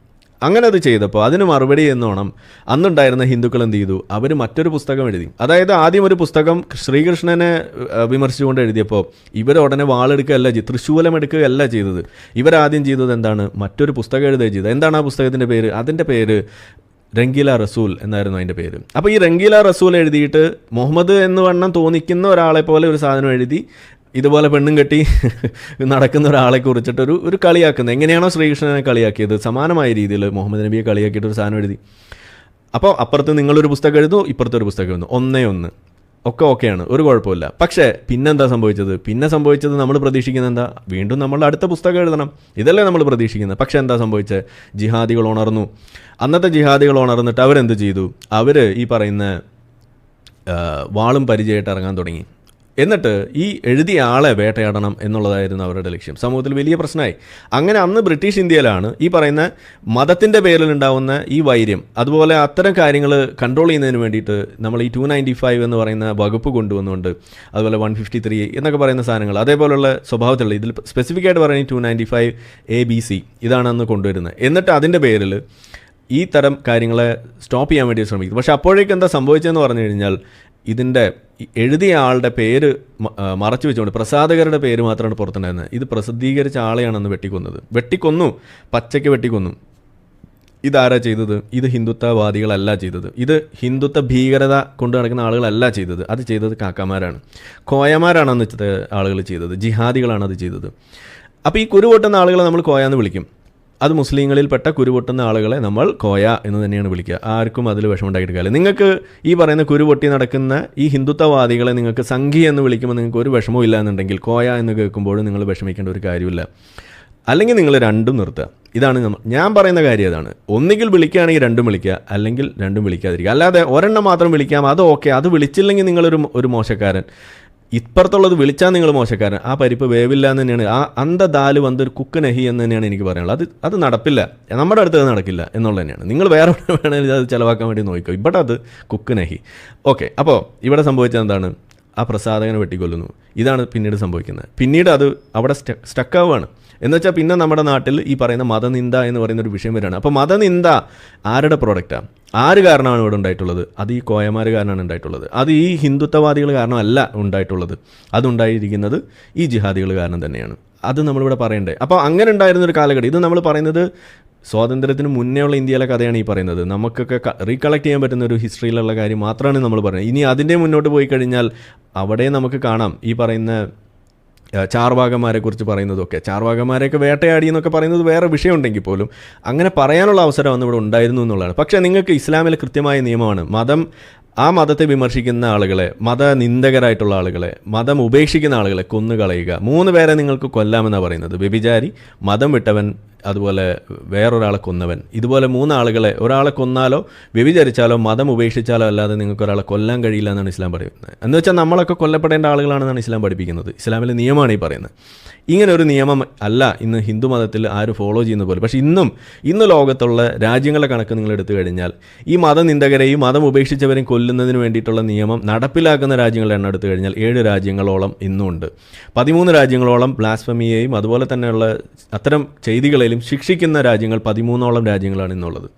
അങ്ങനെ അത് ചെയ്തപ്പോൾ അതിന് മറുപടി എന്നോണം അന്നുണ്ടായിരുന്ന ഹിന്ദുക്കൾ എന്ത് ചെയ്തു? അവർ മറ്റൊരു പുസ്തകം എഴുതി. അതായത് ആദ്യം ഒരു പുസ്തകം ശ്രീകൃഷ്ണനെ വിമർശിച്ചുകൊണ്ട് എഴുതിയപ്പോൾ ഇവർ ഉടനെ വാളെടുക്കുകയല്ല ചെയ്തു തൃശൂലം എടുക്കുകയല്ല ചെയ്തത്. ഇവരാദ്യം ചെയ്തത് എന്താണ്? മറ്റൊരു പുസ്തകം എഴുതുക ചെയ്തത് എന്താണ് ആ പുസ്തകത്തിന്റെ പേര്? അതിന്റെ പേര് രംഗീല റസൂൽ എന്നായിരുന്നു അതിന്റെ പേര്. അപ്പോൾ ഈ രംഗീല റസൂൽ എഴുതിയിട്ട് മുഹമ്മദ് എന്ന് വണ്ണം തോന്നിക്കുന്ന ഒരാളെ പോലെ ഒരു സാധനം എഴുതി ഇതുപോലെ പെണ്ണും കെട്ടി നടക്കുന്ന ഒരാളെ കുറിച്ചിട്ടൊരു ഒരു കളിയാക്കുന്നത്. എങ്ങനെയാണോ ശ്രീകൃഷ്ണനെ കളിയാക്കിയത്? സമാനമായ രീതിയിൽ മുഹമ്മദ് നബിയെ കളിയാക്കിയിട്ട് ഒരു സാധനം എഴുതി. അപ്പോൾ അപ്പുറത്ത് നിങ്ങളൊരു പുസ്തകം എഴുതുന്നു ഇപ്പുറത്തൊരു പുസ്തകം എഴുതുന്നു ഒന്നേ ഒന്ന്. ഒക്കെ ഓക്കെയാണ്. ഒരു കുഴപ്പമില്ല. പക്ഷേ പിന്നെന്താ സംഭവിച്ചത്? പിന്നെ സംഭവിച്ചത് നമ്മൾ പ്രതീക്ഷിക്കുന്നത് എന്താ? വീണ്ടും നമ്മൾ അടുത്ത പുസ്തകം എഴുതണം. ഇതല്ലേ നമ്മൾ പ്രതീക്ഷിക്കുന്നത്. പക്ഷേ എന്താ സംഭവിച്ചത് ജിഹാദികൾ ഉണർന്നു. അന്നത്തെ ജിഹാദികൾ ഉണർന്നിട്ട് അവരെന്ത് ചെയ്തു? അവർ ഈ പറയുന്ന വാളും പരിചയമായിട്ട് ഇറങ്ങാൻ തുടങ്ങി. എന്നിട്ട് ഈ എഴുതിയ ആളെ വേട്ടയാടണം എന്നുള്ളതായിരുന്നു അവരുടെ ലക്ഷ്യം. സമൂഹത്തിൽ വലിയ പ്രശ്നമായി. അങ്ങനെ അന്ന് ബ്രിട്ടീഷ് ഇന്ത്യയിലാണ് ഈ പറയുന്ന മതത്തിന്റെ പേരിലുണ്ടാവുന്ന ഈ വൈര്യം. അതുപോലെ അത്തരം കാര്യങ്ങൾ കൺട്രോൾ ചെയ്യുന്നതിന് വേണ്ടിയിട്ട് നമ്മൾ ഈ ടു നയന്റി ഫൈവ് എന്ന് പറയുന്ന വകുപ്പ് കൊണ്ടുവന്നുകൊണ്ട് അതുപോലെ വൺ ഫിഫ്റ്റി ത്രീ എന്നൊക്കെ പറയുന്ന സാധനങ്ങൾ അതേപോലെയുള്ള സ്വഭാവത്തിലുള്ള ഇതിൽ സ്പെസിഫിക് ആയിട്ട് പറയുന്നത് two ninety five A B C ഇതാണ് അന്ന് കൊണ്ടുവരുന്നത്. എന്നിട്ട് അതിന്റെ പേരിൽ ഈ തരം കാര്യങ്ങളെ സ്റ്റോപ്പ് ചെയ്യാൻ വേണ്ടി ശ്രമിക്കുന്നു. പക്ഷേ അപ്പോഴേക്കും എന്താ സംഭവിച്ചതെന്ന് പറഞ്ഞു കഴിഞ്ഞാൽ ഇതിന്റെ എഴുതിയ ആളുടെ പേര് മറച്ചു വെച്ചുകൊണ്ട് പ്രസാദകരുടെ പേര് മാത്രമാണ് പുറത്തുണ്ടായിരുന്നത്. ഇത് പ്രസിദ്ധീകരിച്ച ആളെയാണെന്ന് വെട്ടിക്കൊന്നത്. വെട്ടിക്കൊന്നു. പച്ചയ്ക്ക് വെട്ടിക്കൊന്നു. ഇതാരാ ചെയ്തത്? ഇത് ഹിന്ദുത്വവാദികളല്ല ചെയ്തത്. ഇത് ഹിന്ദുത്വ ഭീകരത കൊണ്ട് നടക്കുന്ന ആളുകളല്ല ചെയ്തത്. അത് ചെയ്തത് കാക്കമാരാണ്. കോയമാരാണ് അന്ന് ആളുകൾ ചെയ്തത്. ജിഹാദികളാണ് അത് ചെയ്തത്. അപ്പോൾ ഈ കുരുപൊട്ടുന്ന ആളുകളെ നമ്മൾ കോയാന്ന് വിളിക്കും. അത് മുസ്ലിങ്ങളിൽപ്പെട്ട കുരുപൊട്ടുന്ന ആളുകളെ നമ്മൾ കോയ എന്ന് തന്നെയാണ് വിളിക്കുക. ആർക്കും അതിൽ വിഷമമുണ്ടായിട്ട് കാര്യമില്ല. നിങ്ങൾക്ക് ഈ പറയുന്ന കുരുപൊട്ടി നടക്കുന്ന ഈ ഹിന്ദുത്വവാദികളെ നിങ്ങൾക്ക് സംഘി എന്ന് വിളിക്കുമ്പോൾ നിങ്ങൾക്ക് ഒരു വിഷമവും ഇല്ല എന്നുണ്ടെങ്കിൽ കോയ എന്ന് കേൾക്കുമ്പോഴും നിങ്ങൾ വിഷമിക്കേണ്ട ഒരു കാര്യമില്ല. അല്ലെങ്കിൽ നിങ്ങൾ രണ്ടും നിർത്തുക. ഇതാണ് ഞാൻ പറയുന്ന കാര്യം അതാണ്. ഒന്നുകിൽ വിളിക്കുകയാണെങ്കിൽ രണ്ടും വിളിക്കുക. അല്ലെങ്കിൽ രണ്ടും വിളിക്കാതിരിക്കുക. അല്ലാതെ ഒരെണ്ണം മാത്രം വിളിക്കാം അത് ഓക്കെ അത് വിളിച്ചില്ലെങ്കിൽ നിങ്ങളൊരു ഒരു മോശക്കാരൻ. ഇപ്പുറത്തുള്ളത് വിളിച്ചാൽ നിങ്ങൾ മോശക്കാരൻ. ആ പരിപ്പ് വേവില്ല എന്ന് തന്നെയാണ്. ആ അന്ത ദാൽ വന്ന് ഒരു കുക്ക് നഹി എന്ന് തന്നെയാണ് എനിക്ക് പറയാനുള്ളത്. അത് അത് നടപ്പില്ല. നമ്മുടെ അടുത്ത് അത് നടക്കില്ല എന്നുള്ളത് തന്നെയാണ്. നിങ്ങൾ വേറെ വേണമെങ്കിൽ അത് ചിലവാക്കാൻ വേണ്ടി നോക്കിക്കോ. ഇവിടെ അത് കുക്ക് നഹി. ഓക്കെ അപ്പോൾ ഇവിടെ സംഭവിച്ചത് എന്താണ്? ആ പ്രസാധകനെ വെട്ടിക്കൊല്ലുന്നു. ഇതാണ് പിന്നീട് സംഭവിക്കുന്നത്. പിന്നീട് അത് അവിടെ സ്റ്റക്ക് ആവുകയാണ് എന്ന് വെച്ചാൽ പിന്നെ നമ്മുടെ നാട്ടിൽ ഈ പറയുന്ന മതനിന്ദ എന്ന് പറയുന്ന ഒരു വിഷയം വരികയാണ്. അപ്പോൾ മതനിന്ദ ആരുടെ പ്രോഡക്റ്റാണ് ആര് കാരണമാണ് ഇവിടെ ഉണ്ടായിട്ടുള്ളത്? അത് ഈ കോയമാർ കാരണമാണ് ഉണ്ടായിട്ടുള്ളത്. അത് ഈ ഹിന്ദുത്വവാദികൾ കാരണമല്ല ഉണ്ടായിട്ടുള്ളത്. അതുണ്ടായിരിക്കുന്നത് ഈ ജിഹാദികൾ കാരണം തന്നെയാണ്. അത് നമ്മളിവിടെ പറയണ്ടേ. അപ്പോൾ അങ്ങനെ ഉണ്ടായിരുന്നൊരു കാലഘട്ടം. ഇത് നമ്മൾ പറയുന്നത് സ്വാതന്ത്ര്യത്തിന് മുന്നേ ഉള്ള ഇന്ത്യയിലെ കഥയാണ് ഈ പറയുന്നത്. നമുക്കൊക്കെ റീകളക്ട് ചെയ്യാൻ പറ്റുന്ന ഒരു ഹിസ്റ്ററിയിലുള്ള കാര്യം മാത്രമാണ് നമ്മൾ പറയുന്നത്. ഇനി അതിന്റെ മുന്നോട്ട് പോയി കഴിഞ്ഞാൽ അവിടെ നമുക്ക് കാണാം. ഈ പറയുന്ന ആ, ചാർവാകന്മാരെ കുറിച്ച് പറയുന്നതൊക്കെ. ചാർവാകന്മാരെയൊക്കെ വേട്ടയാടി എന്നൊക്കെ പറയുന്നത് വേറെ വിഷയമുണ്ടെങ്കിൽ പോലും അങ്ങനെ പറയാനുള്ള അവസരം അന്ന് ഇവിടെ ഉണ്ടായിരുന്നു എന്നുള്ളതാണ്. പക്ഷേ നിങ്ങൾക്ക് ഇസ്ലാമിലെ കൃത്യമായ നിയമമാണ്. മതം ആ മതത്തെ വിമർശിക്കുന്ന ആളുകളെ മതനിന്ദകരായിട്ടുള്ള ആളുകളെ മതം ഉപേക്ഷിക്കുന്ന ആളുകളെ കൊന്നുകളയുക. മൂന്ന് പേരെ നിങ്ങൾക്ക് കൊല്ലാമെന്നാണ് പറയുന്നത്. വ്യഭിചാരി മതം വിട്ടവൻ അതുപോലെ വേറൊരാളെ കൊന്നവൻ. ഇതുപോലെ മൂന്നാളുകളെ ഒരാളെ കൊന്നാലോ വ്യഭിചരിച്ചാലോ മതം ഉപേക്ഷിച്ചാലോ അല്ലാതെ നിങ്ങൾക്ക് ഒരാളെ കൊല്ലാൻ കഴിയില്ല എന്നാണ് ഇസ്ലാം പറയുന്നത്. എന്ന് വെച്ചാൽ നമ്മളൊക്കെ കൊല്ലപ്പെടേണ്ട ആളുകളാണെന്നാണ് ഇസ്ലാം പഠിപ്പിക്കുന്നത്. ഇസ്ലാമിലെ നിയമമാണ് ഈ പറയുന്നത്. ഇങ്ങനെ ഒരു നിയമം അല്ല ഇന്ന് ഹിന്ദു മതത്തിൽ ആരും ഫോളോ ചെയ്യുന്ന പോലെ. പക്ഷേ ഇന്നും ഇന്ന് ലോകത്തുള്ള രാജ്യങ്ങളുടെ കണക്ക് നിങ്ങൾ എടുത്തു കഴിഞ്ഞാൽ ഈ മതനിന്ദകരെയും മതം ഉപേക്ഷിച്ചവരെയും കൊല്ലുന്നതിന് വേണ്ടിയിട്ടുള്ള നിയമം നടപ്പിലാക്കുന്ന രാജ്യങ്ങളുടെ എണ്ണം എടുത്തു കഴിഞ്ഞാൽ ഏഴ് രാജ്യങ്ങളോളം ഇന്നുമുണ്ട് പതിമൂന്ന് രാജ്യങ്ങളോളം ബ്ലാസ്ഫമിയെയും അതുപോലെ തന്നെയുള്ള അത്തരം ചെയ്തികളെയും ശിക്ഷിക്കുന്ന രാജ്യങ്ങൾ പതിമൂന്നോളം രാജ്യങ്ങളാണ് ഇന്നുള്ളത്.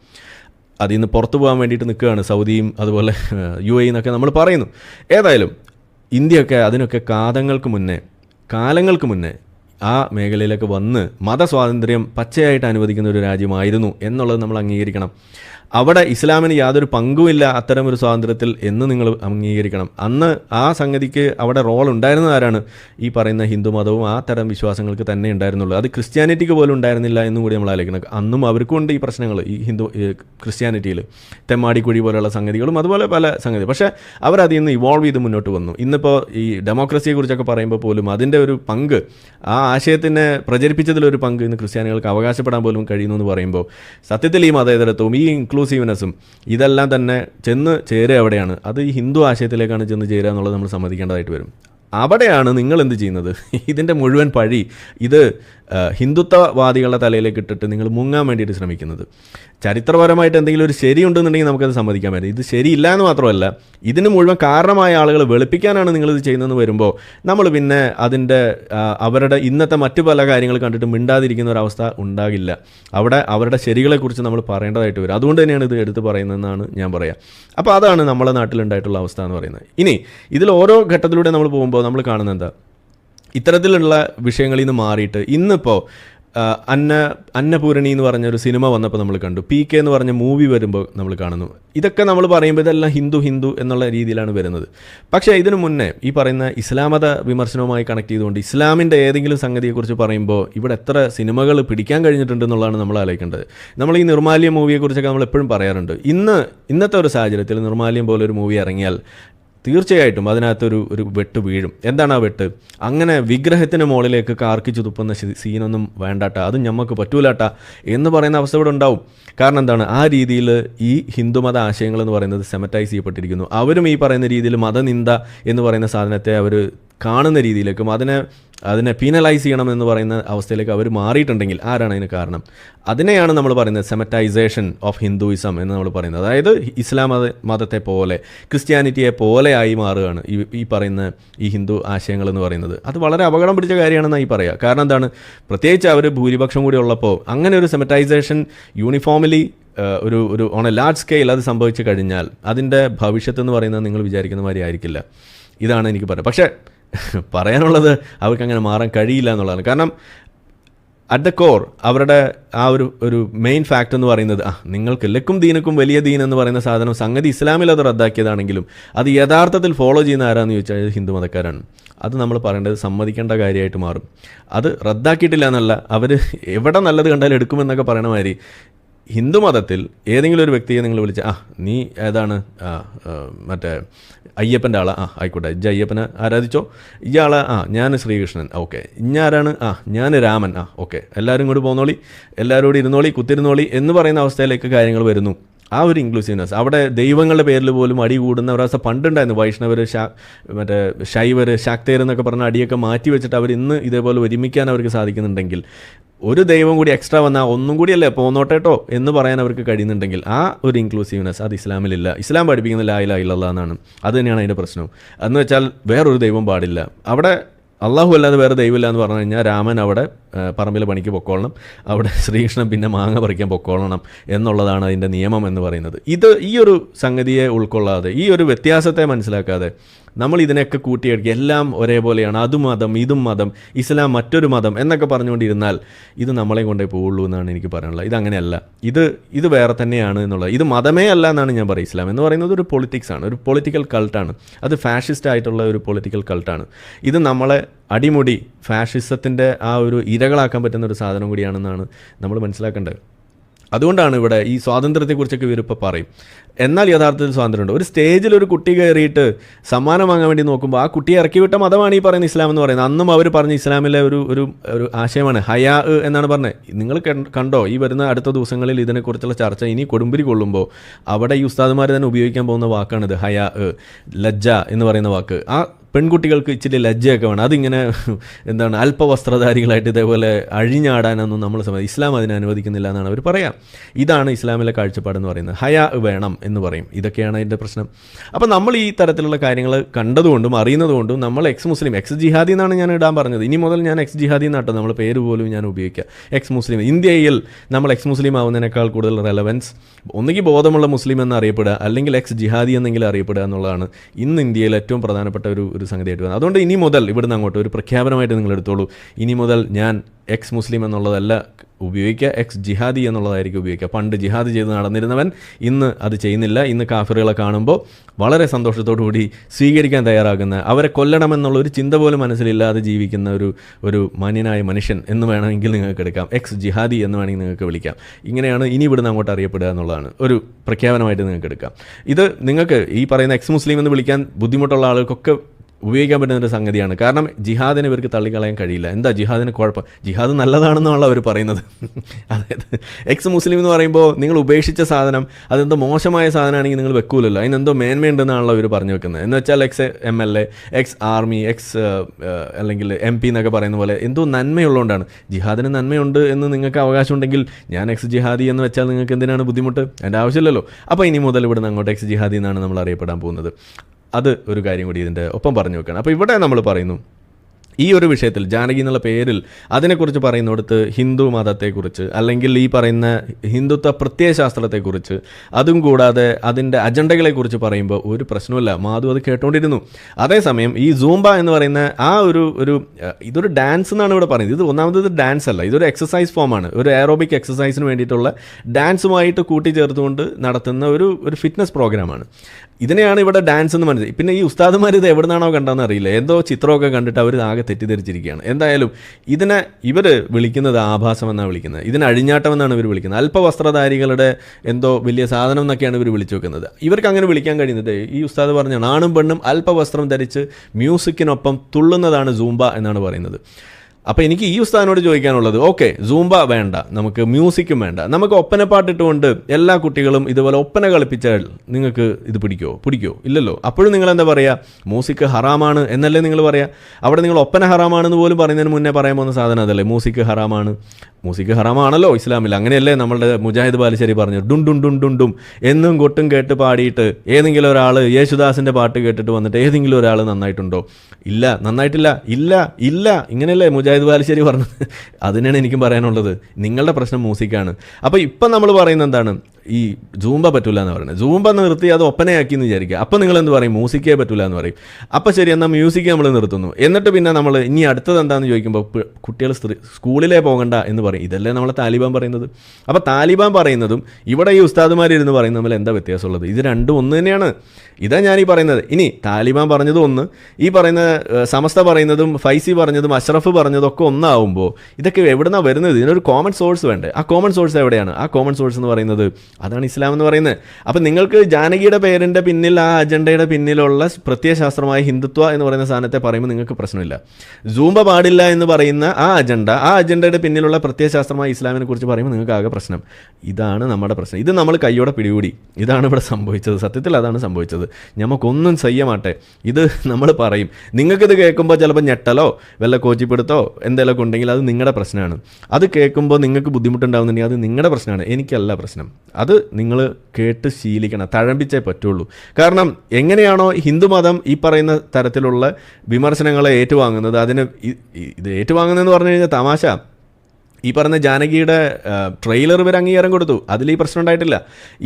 അതിൽ നിന്ന് പുറത്തു പോകാൻ വേണ്ടിയിട്ട് നിൽക്കുകയാണ് സൗദിയും അതുപോലെ യു എ എന്നൊക്കെ നമ്മൾ പറയുന്നു. ഏതായാലും ഇന്ത്യയൊക്കെ അതിനൊക്കെ കാതങ്ങൾക്ക് മുന്നേ കാലങ്ങൾക്ക് മുന്നേ ആ മേഖലയിലേക്ക് വന്ന് മതസ്വാതന്ത്ര്യം പച്ചയായിട്ട് അനുവദിക്കുന്ന ഒരു രാജ്യമായിരുന്നു എന്നുള്ളത് നമ്മൾ അംഗീകരിക്കണം. അവിടെ ഇസ്ലാമിന് യാതൊരു പങ്കുമില്ല അത്തരം ഒരു സ്വാതന്ത്ര്യത്തിൽ എന്ന് നിങ്ങൾ അംഗീകരിക്കണം. അന്ന് ആ സംഗതിക്ക് അവിടെ റോൾ ഉണ്ടായിരുന്നത് ആരാണ്? ഈ പറയുന്ന ഹിന്ദു മതവും ആ തരം വിശ്വാസങ്ങൾക്ക് തന്നെ ഉണ്ടായിരുന്നുള്ളൂ. അത് ക്രിസ്ത്യാനിറ്റിക്ക് പോലും ഉണ്ടായിരുന്നില്ല എന്നും കൂടി നമ്മൾ ആലോചിക്കണം. അന്നും അവർക്കും ഉണ്ട് ഈ പ്രശ്നങ്ങൾ ഈ ഹിന്ദു ക്രിസ്ത്യാനിറ്റിയിൽ. തെമ്മാടിക്കുഴി പോലെയുള്ള സംഗതികളും അതുപോലെ പല സംഗതി. പക്ഷേ അവരതിൽ നിന്ന് ഇവോൾവ് ചെയ്ത് മുന്നോട്ട് വന്നു. ഇന്നിപ്പോൾ ഈ ഡെമോക്രസിയെക്കുറിച്ചൊക്കെ പറയുമ്പോൾ പോലും അതിന്റെ ഒരു പങ്ക് ആ ആശയത്തിനെ പ്രചരിപ്പിച്ചതിലൊരു പങ്ക് ഇന്ന് ക്രിസ്ത്യാനികൾക്ക് അവകാശപ്പെടാൻ പോലും കഴിയുന്നു എന്ന് പറയുമ്പോൾ സത്യത്തിൽ ഈ മതേതരത്വവും ഈ ഇൻക്ലൂസീവ്നെസ്സും ഇതെല്ലാം തന്നെ ചെന്ന് ചേരുക എവിടെയാണ്? അത് ഈ ഹിന്ദു ആശയത്തിലേക്കാണ് ചെന്ന് ചേരുക എന്നുള്ളത് നമ്മൾ സമ്മതിക്കേണ്ടതായിട്ട് വരും. അവിടെയാണ് നിങ്ങൾ എന്ത് ചെയ്യുന്നത്? ഇതിന്റെ മുഴുവൻ പഴി ഇത് ഹിന്ദുത്വവാദികളുടെ തലയിലേക്ക് ഇട്ടിട്ട് നിങ്ങൾ മുങ്ങാൻ വേണ്ടിയിട്ട് ശ്രമിക്കുന്നത്. ചരിത്രപരമായിട്ട് എന്തെങ്കിലും ഒരു ശരിയുണ്ടെന്നുണ്ടെങ്കിൽ നമുക്കത് സമ്മതിക്കാൻ പറ്റും ഇത് ശരിയില്ല എന്ന് മാത്രമല്ല ഇതിന് മുഴുവൻ കാരണമായ ആളുകൾ വെളുപ്പിക്കാനാണ് നിങ്ങളിത് ചെയ്യുന്നതെന്ന് വരുമ്പോൾ നമ്മൾ പിന്നെ അതിന്റെ അവരുടെ ഇന്നത്തെ മറ്റു പല കാര്യങ്ങൾ കണ്ടിട്ട് മിണ്ടാതിരിക്കുന്ന ഒരവസ്ഥ ഉണ്ടാകില്ല. അവിടെ അവരുടെ ശരികളെക്കുറിച്ച് നമ്മൾ പറയേണ്ടതായിട്ട് വരും. അതുകൊണ്ട് തന്നെയാണ് ഇത് എടുത്ത് പറയുന്നതെന്നാണ് ഞാൻ പറയാം. അപ്പോൾ അതാണ് നമ്മളെ നാട്ടിലുണ്ടായിട്ടുള്ള അവസ്ഥ എന്ന് പറയുന്നത്. ഇനി ഇതിൽ ഓരോ ഘട്ടത്തിലൂടെ നമ്മൾ പോകുമ്പോൾ നമ്മൾ കാണുന്നത് എന്താ? ഇത്തരത്തിലുള്ള വിഷയങ്ങളിൽ നിന്ന് മാറിയിട്ട് ഇന്നിപ്പോൾ അന്ന അന്നപൂരണി എന്ന് പറഞ്ഞൊരു സിനിമ വന്നപ്പോൾ നമ്മൾ കണ്ടു. പി കെ എന്ന് പറഞ്ഞ മൂവി വരുമ്പോൾ നമ്മൾ കാണുന്നു. ഇതൊക്കെ നമ്മൾ പറയുമ്പോൾ ഇതെല്ലാം ഹിന്ദു ഹിന്ദു എന്നുള്ള രീതിയിലാണ് വരുന്നത്. പക്ഷേ ഇതിനു മുന്നേ ഈ പറയുന്ന ഇസ്ലാമത വിമർശനവുമായി കണക്ട് ചെയ്തുകൊണ്ട് ഇസ്ലാമിന്റെ ഏതെങ്കിലും സംഗതിയെക്കുറിച്ച് പറയുമ്പോൾ ഇവിടെ എത്ര സിനിമകൾ പിടിക്കാൻ കഴിഞ്ഞിട്ടുണ്ടെന്നുള്ളതാണ് നമ്മൾ ആലോചിക്കേണ്ടത്. നമ്മൾ ഈ നിർമാല്യം മൂവിയെക്കുറിച്ചൊക്കെ നമ്മൾ എപ്പോഴും പറയാറുണ്ട്. ഇന്ന് ഇന്നത്തെ ഒരു സാഹചര്യത്തിൽ നിർമാല്യം പോലെ ഒരു മൂവി ഇറങ്ങിയാൽ തീർച്ചയായിട്ടും അതിനകത്തൊരു ഒരു വെട്ട് വീഴും. എന്താണ് ആ വെട്ട്? അങ്ങനെ വിഗ്രഹത്തിന് മുകളിലേക്ക് കാർക്കിച്ചു തുപ്പുന്ന സീനൊന്നും വേണ്ടാട്ട. അത് ഞമ്മക്ക് പറ്റൂലാട്ട എന്ന് പറയുന്ന അവസ്ഥ ഇവിടെ ഉണ്ടാവും. കാരണം എന്താണ്? ആ രീതിയിൽ ഈ ഹിന്ദുമത ആശയങ്ങൾ എന്ന് പറയുന്നത് സെമറ്റൈസ് ചെയ്യപ്പെട്ടിരിക്കുന്നു. അവരും ഈ പറയുന്ന രീതിയിൽ മതനിന്ദ എന്ന് പറയുന്ന സാധനത്തെ അവർ കാണുന്ന രീതിയിലേക്കും അതിനെ അതിനെ പീനലൈസ് ചെയ്യണം എന്ന് പറയുന്ന അവസ്ഥയിലേക്ക് അവർ മാറിയിട്ടുണ്ടെങ്കിൽ ആരാണ് അതിന് കാരണം? അതിനെയാണ് നമ്മൾ പറയുന്നത് സെമറ്റൈസേഷൻ ഓഫ് ഹിന്ദുയിസം എന്ന് നമ്മൾ പറയുന്നത്. അതായത് ഇസ്ലാം മത മതത്തെ പോലെ ക്രിസ്ത്യാനിറ്റിയെ പോലെ ആയി മാറുകയാണ് ഈ ഈ പറയുന്ന ഈ ഹിന്ദു ആശയങ്ങൾ എന്ന് പറയുന്നത്. അത് വളരെ അപകടം പിടിച്ച കാര്യമാണെന്നാണ് ഈ പറയുക. കാരണം എന്താണ്? പ്രത്യേകിച്ച് അവർ ഭൂരിപക്ഷം കൂടി ഉള്ളപ്പോൾ അങ്ങനെ ഒരു സെമറ്റൈസേഷൻ യൂണിഫോമിലി ഒരു ഒരു ഓൺ എ ലാർജ് സ്കെയിൽ അത് സംഭവിച്ചു കഴിഞ്ഞാൽ അതിന്റെ ഭവിഷ്യത്ത് എന്ന് പറയുന്നത് നിങ്ങൾ വിചാരിക്കുന്ന മാതിരി ആയിരിക്കില്ല. ഇതാണ് എനിക്ക് പറയുന്നത് പക്ഷേ പറയാനുള്ളത് അവർക്ക് അങ്ങനെ മാറാൻ കഴിയില്ല എന്നുള്ളതാണ്. കാരണം അറ്റ് ദ കോർ അവരുടെ ആ ഒരു ഒരു മെയിൻ ഫാക്റ്റ് എന്ന് പറയുന്നത് ആ നിങ്ങൾക്ക് ലക്കും ദീനക്കും വലിയ ദീൻ എന്ന് പറയുന്ന സാധനം സംഗതി ഇസ്ലാമിൽ അത് റദ്ദാക്കിയതാണെങ്കിലും അത് യഥാർത്ഥത്തിൽ ഫോളോ ചെയ്യുന്ന ആരാന്ന് ചോദിച്ചാൽ ഹിന്ദു മതക്കാരാണ്. അത് നമ്മൾ പറയേണ്ടത് സമ്മതിക്കേണ്ട കാര്യമായിട്ട് മാറും. അത് റദ്ദാക്കിയിട്ടില്ല എന്നല്ല അവർ എവിടെ നല്ലത് കണ്ടാലും എടുക്കുമെന്നൊക്കെ പറയണ മാതിരി ഹിന്ദു മതത്തിൽ ഏതെങ്കിലും ഒരു വ്യക്തിയെ നിങ്ങൾ വിളിച്ച് ആ നീ ഏതാണ് മറ്റേ അയ്യപ്പന്റെ ആളാ. ആ ആയിക്കോട്ടെ. ഇജ്ജ് അയ്യപ്പനെ ആരാധിച്ചോ? ഇയാളെ ആ ഞാൻ ശ്രീകൃഷ്ണൻ. ഓക്കെ. ഇഞ്ഞാരാണ്? ആ ഞാൻ രാമൻ. ആ ഓക്കെ. എല്ലാവരും കൂടി പോന്നോളി. എല്ലാവരും കൂടി ഇരുന്നോളി കുത്തിരുന്നോളി എന്ന് പറയുന്ന അവസ്ഥയിലേക്ക് കാര്യങ്ങൾ വരുന്നു. ആ ഒരു ഇൻക്ലൂസീവ്നെസ് അവിടെ ദൈവങ്ങളുടെ പേരിൽ പോലും അടി കൂടുന്ന ഒരവസ്ഥ പണ്ടുണ്ടായിരുന്നു. വൈഷ്ണവർ ശാ മറ്റേ ശൈവർ ശാക്തേർ എന്നൊക്കെ പറഞ്ഞ അടിയൊക്കെ മാറ്റി വെച്ചിട്ട് അവർ ഇന്ന് ഇതേപോലെ ഒരുമിക്കാൻ അവർക്ക് സാധിക്കുന്നുണ്ടെങ്കിൽ ഒരു ദൈവം കൂടി എക്സ്ട്രാ വന്നാൽ ഒന്നും കൂടിയല്ലേ പോന്നോട്ടേട്ടോ എന്ന് പറയാൻ അവർക്ക് കഴിയുന്നുണ്ടെങ്കിൽ ആ ഒരു ഇൻക്ലൂസീവ്നെസ് അത് ഇസ്ലാമിലില്ല. ഇസ്ലാം പഠിപ്പിക്കുന്ന ലാ ഇലാ ഇല്ലല്ലാ അത് തന്നെയാണ് അതിന്റെ പ്രശ്നം. എന്ന് വെച്ചാൽ വേറൊരു ദൈവം പാടില്ല. അവിടെ അള്ളാഹു അല്ലാതെ വേറെ ദൈവമില്ല എന്ന് പറഞ്ഞു കഴിഞ്ഞാൽ രാമൻ അവിടെ പറമ്പിൽ പണിക്ക് പൊക്കോളണം. അവിടെ ശ്രീകൃഷ്ണൻ പിന്നെ മാങ്ങ പറിക്കാൻ പൊക്കോളണം എന്നുള്ളതാണ് അതിന്റെ നിയമം എന്ന് പറയുന്നത്. ഇത് ഈ ഒരു സംഗതിയെ ഉൾക്കൊള്ളാതെ ഈ ഒരു വ്യത്യാസത്തെ മനസ്സിലാക്കാതെ നമ്മൾ ഇതിനെയൊക്കെ കൂട്ടിയെടുക്കുക എല്ലാം ഒരേപോലെയാണ് അതും മതം ഇതും മതം ഇസ്ലാം മറ്റൊരു മതം എന്നൊക്കെ പറഞ്ഞുകൊണ്ടിരുന്നാൽ ഇത് നമ്മളെ കൊണ്ടേ പോവുള്ളൂ എന്നാണ് എനിക്ക് പറയാനുള്ളത്. ഇത് ഇതങ്ങനെയല്ല ഇത് ഇത് വേറെ തന്നെയാണ് എന്നുള്ളത്. ഇത് മതമേ അല്ല എന്നാണ് ഞാൻ പറയുക. ഇസ്ലാം എന്ന് പറയുന്നത് ഒരു പൊളിറ്റിക്സ് ആണ് ഒരു പൊളിറ്റിക്കൽ കൾട്ടാണ് അത് ഫാഷിസ്റ്റ് ആയിട്ടുള്ള ഒരു പൊളിറ്റിക്കൽ കൾട്ടാണ് ഇത് നമ്മളെ അടിമുടി ഫാഷിസത്തിന്റെ ആ ഒരു ഇരകളാക്കാൻ പറ്റുന്ന ഒരു സാധനം കൂടിയാണെന്നാണ് നമ്മൾ മനസ്സിലാക്കേണ്ടത്. അതുകൊണ്ടാണ് ഇവിടെ ഈ സ്വാതന്ത്ര്യത്തെക്കുറിച്ചൊക്കെ ഇവരിപ്പോൾ പറയും. എന്നാൽ യഥാർത്ഥത്തിൽ സ്വാതന്ത്ര്യമുണ്ട്. ഒരു സ്റ്റേജിൽ ഒരു കുട്ടി കയറിയിട്ട് സമ്മാനം വാങ്ങാൻ വേണ്ടി നോക്കുമ്പോൾ ആ കുട്ടിയെ ഇറക്കി വിട്ട മതമാണ് ഈ പറയുന്ന ഇസ്ലാം എന്ന് പറയുന്നത്. അന്നും അവർ പറഞ്ഞ ഇസ്ലാമിലെ ഒരു ഒരു ഒരു ആശയമാണ് ഹയാ എന്നാണ് പറഞ്ഞത്. നിങ്ങൾ കണ്ടോ? ഈ വരുന്ന അടുത്ത ദിവസങ്ങളിൽ ഇതിനെക്കുറിച്ചുള്ള ചർച്ച ഇനി കൊടുമ്പിരി കൊള്ളുമ്പോൾ അവിടെ ഈ ഉസ്താദുമാർ തന്നെ ഉപയോഗിക്കാൻ പോകുന്ന വാക്കാണിത് ഹയാ ലജ്ജ എന്ന് പറയുന്ന വാക്ക്. ആ പെൺകുട്ടികൾക്ക് ഇച്ചിരി ലജ്ജയൊക്കെ വേണം. അതിങ്ങനെ എന്താണ് അല്പവസ്ത്രധാരികളായിട്ട് ഇതേപോലെ അഴിഞ്ഞാടാനൊന്നും നമ്മൾ സമയം ഇസ്ലാം അതിനെ അനുവദിക്കുന്നില്ല എന്നാണ് അവർ പറയാം. ഇതാണ് ഇസ്ലാമിലെ കാഴ്ചപ്പാടെന്ന് പറയുന്നത്. ഹയ വേണം എന്ന് പറയും. ഇതൊക്കെയാണ് അതിന്റെ പ്രശ്നം. അപ്പോൾ നമ്മൾ ഈ തരത്തിലുള്ള കാര്യങ്ങൾ കണ്ടതുകൊണ്ടും അറിയുന്നതുകൊണ്ടും നമ്മൾ എക്സ് മുസ്ലിം എക്സ് ജിഹാദി എന്നാണ് ഞാൻ ഇടാൻ പറഞ്ഞത്. ഇനി മുതൽ ഞാൻ എക്സ് ജിഹാദി എന്നാട്ടോ നമ്മൾ പേര് പോലും ഞാൻ ഉപയോഗിക്കുക. എക്സ് മുസ്ലിം ഇന്ത്യയിൽ നമ്മൾ എക്സ് മുസ്ലിം ആവുന്നതിനേക്കാൾ കൂടുതൽ റെലവൻസ് ഒന്നുകിൽ ബോധമുള്ള മുസ്ലിം എന്ന് അറിയപ്പെടുക അല്ലെങ്കിൽ എക്സ് ജിഹാദി എന്നെങ്കിലും അറിയപ്പെടുക എന്നുള്ളതാണ് ഇന്ന് ഇന്ത്യയിൽ ഏറ്റവും പ്രധാനപ്പെട്ട ഒരു ഒരു സംഗതിയായിട്ട് വന്നത്. അതുകൊണ്ട് ഇനി മുതൽ ഇവിടുന്ന് അങ്ങോട്ട് ഒരു പ്രഖ്യാപനമായിട്ട് നിങ്ങൾ എടുത്തോളൂ. ഇനി മുതൽ ഞാൻ എക്സ് മുസ്ലിം എന്നുള്ളതല്ല ഉപയോഗിക്കുക. എക്സ് ജിഹാദി എന്നുള്ളതായിരിക്കും ഉപയോഗിക്കുക. പണ്ട് ജിഹാദ് ചെയ്ത് നടന്നിരുന്നവൻ ഇന്ന് അത് ചെയ്യുന്നില്ല. ഇന്ന് കാഫറുകളെ കാണുമ്പോൾ വളരെ സന്തോഷത്തോടു കൂടി സ്വീകരിക്കാൻ തയ്യാറാകുന്ന അവരെ കൊല്ലണമെന്നുള്ള ഒരു ചിന്ത പോലും മനസ്സിലില്ലാതെ ജീവിക്കുന്ന ഒരു ഒരു മാന്യനായ മനുഷ്യൻ എന്ന് വേണമെങ്കിൽ നിങ്ങൾക്ക് എടുക്കാം. എക്സ് ജിഹാദി എന്ന് വേണമെങ്കിൽ നിങ്ങൾക്ക് വിളിക്കാം. ഇങ്ങനെയാണ് ഇനി ഇവിടുന്ന് അങ്ങോട്ട് അറിയപ്പെടുക എന്നുള്ളതാണ് ഒരു പ്രഖ്യാപനമായിട്ട് നിങ്ങൾക്ക് എടുക്കാം. ഇത് നിങ്ങൾക്ക് ഈ പറയുന്ന എക്സ് മുസ്ലിം എന്ന് വിളിക്കാൻ ബുദ്ധിമുട്ടുള്ള ആളുകൾക്കൊക്കെ ഉപയോഗിക്കാൻ പറ്റുന്ന ഒരു സംഗതിയാണ്. കാരണം ജിഹാദിനെ ഇവർക്ക് തള്ളിക്കളയാൻ കഴിയില്ല. എന്താ ജിഹാദിന് കുഴപ്പം? ജിഹാദ് നല്ലതാണെന്നാണല്ലോ അവർ പറയുന്നത്. അതായത് എക്സ് മുസ്ലിം എന്ന് പറയുമ്പോൾ നിങ്ങൾ ഉപേക്ഷിച്ച സാധനം അതെന്തോ മോശമായ സാധനമാണെങ്കിൽ നിങ്ങൾ വെക്കൂലല്ലോ. അതിനെന്തോ മേന്മയുണ്ടെന്നാണല്ലോ അവർ പറഞ്ഞു വെക്കുന്നത്. എന്ന് വെച്ചാൽ ex M L A ex army ex അല്ലെങ്കിൽ എം പി എന്നൊക്കെ പറയുന്ന പോലെ എന്തോ നന്മയുള്ളതുകൊണ്ടാണ്. ജിഹാദിന് നന്മയുണ്ട് എന്ന് നിങ്ങൾക്ക് അവകാശമുണ്ടെങ്കിൽ ഞാൻ എക്സ് ജിഹാദി എന്ന് വെച്ചാൽ നിങ്ങൾക്ക് എന്തിനാണ് ബുദ്ധിമുട്ട്? അതിന്റെ ആവശ്യമില്ലല്ലോ. അപ്പോൾ ഇനി മുതൽ ഇവിടുന്ന് അങ്ങോട്ട് എക്സ് ജിഹാദി എന്നാണ് നമ്മൾ അറിയപ്പെടാൻ പോകുന്നത്. അത് ഒരു കാര്യം കൂടി ഇതിന്റെ ഒപ്പം പറഞ്ഞു വെക്കണം. അപ്പോൾ ഇവിടെ നമ്മൾ പറയുന്നു ഈ ഒരു വിഷയത്തിൽ ജാനകി എന്നുള്ള പേരിൽ അതിനെക്കുറിച്ച് പറയുന്നിടത്ത് ഹിന്ദു മതത്തെക്കുറിച്ച് അല്ലെങ്കിൽ ഈ പറയുന്ന ഹിന്ദുത്വ പ്രത്യയശാസ്ത്രത്തെക്കുറിച്ച് അതും കൂടാതെ അതിന്റെ അജണ്ടകളെക്കുറിച്ച് പറയുമ്പോൾ ഒരു പ്രശ്നമില്ല മാധു അത് കേട്ടുകൊണ്ടിരുന്നു അതേസമയം ഈ സൂംബ എന്ന് പറയുന്ന ആ ഒരു ഒരു ഇതൊരു ഡാൻസ് എന്നാണ് ഇവിടെ പറയുന്നത്. ഇത് ഒന്നാമത് ഇത് ഡാൻസ് അല്ല. ഇതൊരു എക്സസൈസ് ഫോമാണ് ഒരു എയറോബിക് എക്സസൈസിന് വേണ്ടിയിട്ടുള്ള ഡാൻസുമായിട്ട് കൂട്ടിച്ചേർത്തുകൊണ്ട് നടത്തുന്ന ഒരു ഒരു ഫിറ്റ്നസ് പ്രോഗ്രാമാണ് ഇതിനെയാണ് ഇവിടെ ഡാൻസ് എന്ന് മനസ്സിലായി പിന്നെ ഈ ഉസ്താദുമാർ ഇത് എവിടെ നിന്നാണോ കണ്ടതെന്ന് അറിയില്ല. എന്തോ ചിത്രമൊക്കെ കണ്ടിട്ട് അവർ ആകെ തെറ്റിദ്ധരിച്ചിരിക്കുകയാണ്. എന്തായാലും ഇതിനെ ഇവർ വിളിക്കുന്നത് ആഭാസം എന്നാണ് വിളിക്കുന്നത്. ഇതിനെ അഴിഞ്ഞാട്ടം എന്നാണ് ഇവർ വിളിക്കുന്നത്. അല്പവസ്ത്രധാരികളുടെ എന്തോ വലിയ സാധനം എന്നൊക്കെയാണ് ഇവർ വിളിച്ചു വെക്കുന്നത്. ഇവർക്ക് അങ്ങനെ വിളിക്കാൻ കഴിയുന്നത് ഈ ഉസ്താദ് പറഞ്ഞാണ്. ആണും പെണ്ണും അല്പവസ്ത്രം ധരിച്ച് മ്യൂസിക്കിനൊപ്പം തുള്ളുന്നതാണ് സൂംബ എന്നാണ് പറയുന്നത്. അപ്പോൾ എനിക്ക് ഈ ഉസ്താദിനോട് ചോദിക്കാനുള്ളത് ഓക്കെ സൂംബ വേണ്ട നമുക്ക് മ്യൂസിക്കും വേണ്ട. നമുക്ക് ഒപ്പനപ്പാട്ടിട്ടുകൊണ്ട് എല്ലാ കുട്ടികളും ഇതുപോലെ ഒപ്പന കളിപ്പിച്ചാൽ നിങ്ങൾക്ക് ഇത് പിടിക്കുമോ പിടിക്കുമോ ഇല്ലല്ലോ. അപ്പോഴും നിങ്ങൾ എന്താ പറയുക മ്യൂസിക് ഹറാമാണ് എന്നല്ലേ നിങ്ങൾ പറയുക അവിടെ നിങ്ങൾ ഒപ്പന ഹറാമാണെന്ന് പോലും പറയുന്നതിന് മുന്നേ പറയാൻ പോകുന്ന സാധനം അതല്ലേ? മ്യൂസിക് ഹറാമാണ്. മ്യൂസിക് ഹറാമാണല്ലോ ഇസ്ലാമിൽ. അങ്ങനെയല്ലേ നമ്മളുടെ മുജാഹിദ് ബാലിശ്ശേരി പറഞ്ഞു ഡും ഡും ഡും ഡും ഡും. എന്നും കൊട്ടും കേട്ട് പാടിയിട്ട് ഏതെങ്കിലും ഒരാൾ യേശുദാസിന്റെ പാട്ട് കേട്ടിട്ട് വന്നിട്ട് ഏതെങ്കിലും ഒരാൾ നന്നായിട്ടുണ്ടോ? ഇല്ല നന്നായിട്ടില്ല. ഇല്ല ഇല്ല. ഇങ്ങനെയല്ലേ മുജാഹിദ് ബാലിശ്ശേരി പറഞ്ഞത്. അതിനാണ് എനിക്കും പറയാനുള്ളത്. നിങ്ങളുടെ പ്രശ്നം മ്യൂസിക്കാണ് അപ്പോൾ ഇപ്പം നമ്മൾ പറയുന്നത് എന്താണ്? ഈ ജൂമ്പ പറ്റൂല എന്ന് പറയുന്നത്. ജൂമ്പ നിർത്തി അത് ഒപ്പനയാക്കി എന്ന് വിചാരിക്കുക. അപ്പോൾ നിങ്ങൾ എന്ത് പറയും? മ്യൂസിക്കേ പറ്റൂല എന്ന് പറയും. അപ്പോൾ ശരി എന്നാൽ മ്യൂസിക് നമ്മൾ നിർത്തുന്നു. എന്നിട്ട് പിന്നെ നമ്മൾ ഇനി അടുത്തത് എന്താണെന്ന് ചോദിക്കുമ്പോൾ കുട്ടികൾ സ്കൂളിലേ പോകണ്ട എന്ന് പറയും. ഇതല്ലേ നമ്മളെ താലിബാൻ പറയുന്നത്. അപ്പോൾ താലിബാൻ പറയുന്നതും ഇവിടെ ഈ ഉസ്താദുമാരിരുന്ന് പറയുന്നത് നമ്മൾ എന്താ വ്യത്യാസമുള്ളത്? ഇത് രണ്ടും ഒന്ന് തന്നെയാണ്. ഇതാ ഞാൻ ഈ പറയുന്നത്. ഇനി താലിബാൻ പറഞ്ഞതും ഒന്ന്. ഈ പറയുന്ന സമസ്ത പറയുന്നതും ഫൈസി പറഞ്ഞതും അഷ്റഫ് പറഞ്ഞതൊക്കെ ഒന്നാവുമ്പോൾ ഇതൊക്കെ എവിടുന്നാണ് വരുന്നത്? ഇതിനൊരു കോമൺ സോഴ്സ് വേണ്ടേ? ആ കോമൺ സോഴ്സ് എവിടെയാണ്? ആ കോമൺ സോഴ്സ് എന്ന് പറയുന്നത് അതാണ് ഇസ്ലാം എന്ന് പറയുന്നത്. അപ്പം നിങ്ങൾക്ക് ജാനകിയുടെ പേരിന്റെ പിന്നിൽ ആ അജണ്ടയുടെ പിന്നിലുള്ള പ്രത്യയശാസ്ത്രമായ ഹിന്ദുത്വ എന്ന് പറയുന്ന സാധനത്തെ പറയുമ്പോൾ നിങ്ങൾക്ക് പ്രശ്നമില്ല. സൂംബ പാടില്ല എന്ന് പറയുന്ന ആ അജണ്ട ആ അജണ്ടയുടെ പിന്നിലുള്ള പ്രത്യയശാസ്ത്രമായ ഇസ്ലാമിനെ കുറിച്ച് പറയുമ്പോൾ നിങ്ങൾക്ക് ആകെ പ്രശ്നം. ഇതാണ് നമ്മുടെ പ്രശ്നം. ഇത് നമ്മൾ കൈയോടെ പിടികൂടി. ഇതാണ് ഇവിടെ സംഭവിച്ചത്. സത്യത്തിൽ അതാണ് സംഭവിച്ചത്. നമുക്കൊന്നും ചെയ്യമാട്ടെ ഇത് നമ്മൾ പറയും. നിങ്ങൾക്കിത് കേൾക്കുമ്പോൾ ചിലപ്പോൾ ഞെട്ടലോ വല്ല കോച്ചിപ്പിടുത്തോ എന്തെങ്കിലുമൊക്കെ ഉണ്ടെങ്കിൽ അത് നിങ്ങളുടെ പ്രശ്നമാണ്. അത് കേൾക്കുമ്പോൾ നിങ്ങൾക്ക് ബുദ്ധിമുട്ടുണ്ടാകുന്നുണ്ടെങ്കിൽ അത് നിങ്ങളുടെ പ്രശ്നമാണ്. എനിക്കല്ല പ്രശ്നം. അത് നിങ്ങൾ കേട്ട് ശീലിക്കണം തഴമ്പിച്ചേ പറ്റുള്ളൂ. കാരണം എങ്ങനെയാണോ ഹിന്ദുമതം ഈ പറയുന്ന തരത്തിലുള്ള വിമർശനങ്ങളെ ഏറ്റുവാങ്ങുന്നത് അതിന് ഇത് ഏറ്റുവാങ്ങുന്നതെന്ന് പറഞ്ഞു കഴിഞ്ഞാൽ തമാശ. ഈ പറഞ്ഞ ജാനകിയുടെ ട്രെയിലർ ഇവർ അംഗീകാരം കൊടുത്തു. അതിൽ ഈ പ്രശ്നം ഉണ്ടായിട്ടില്ല.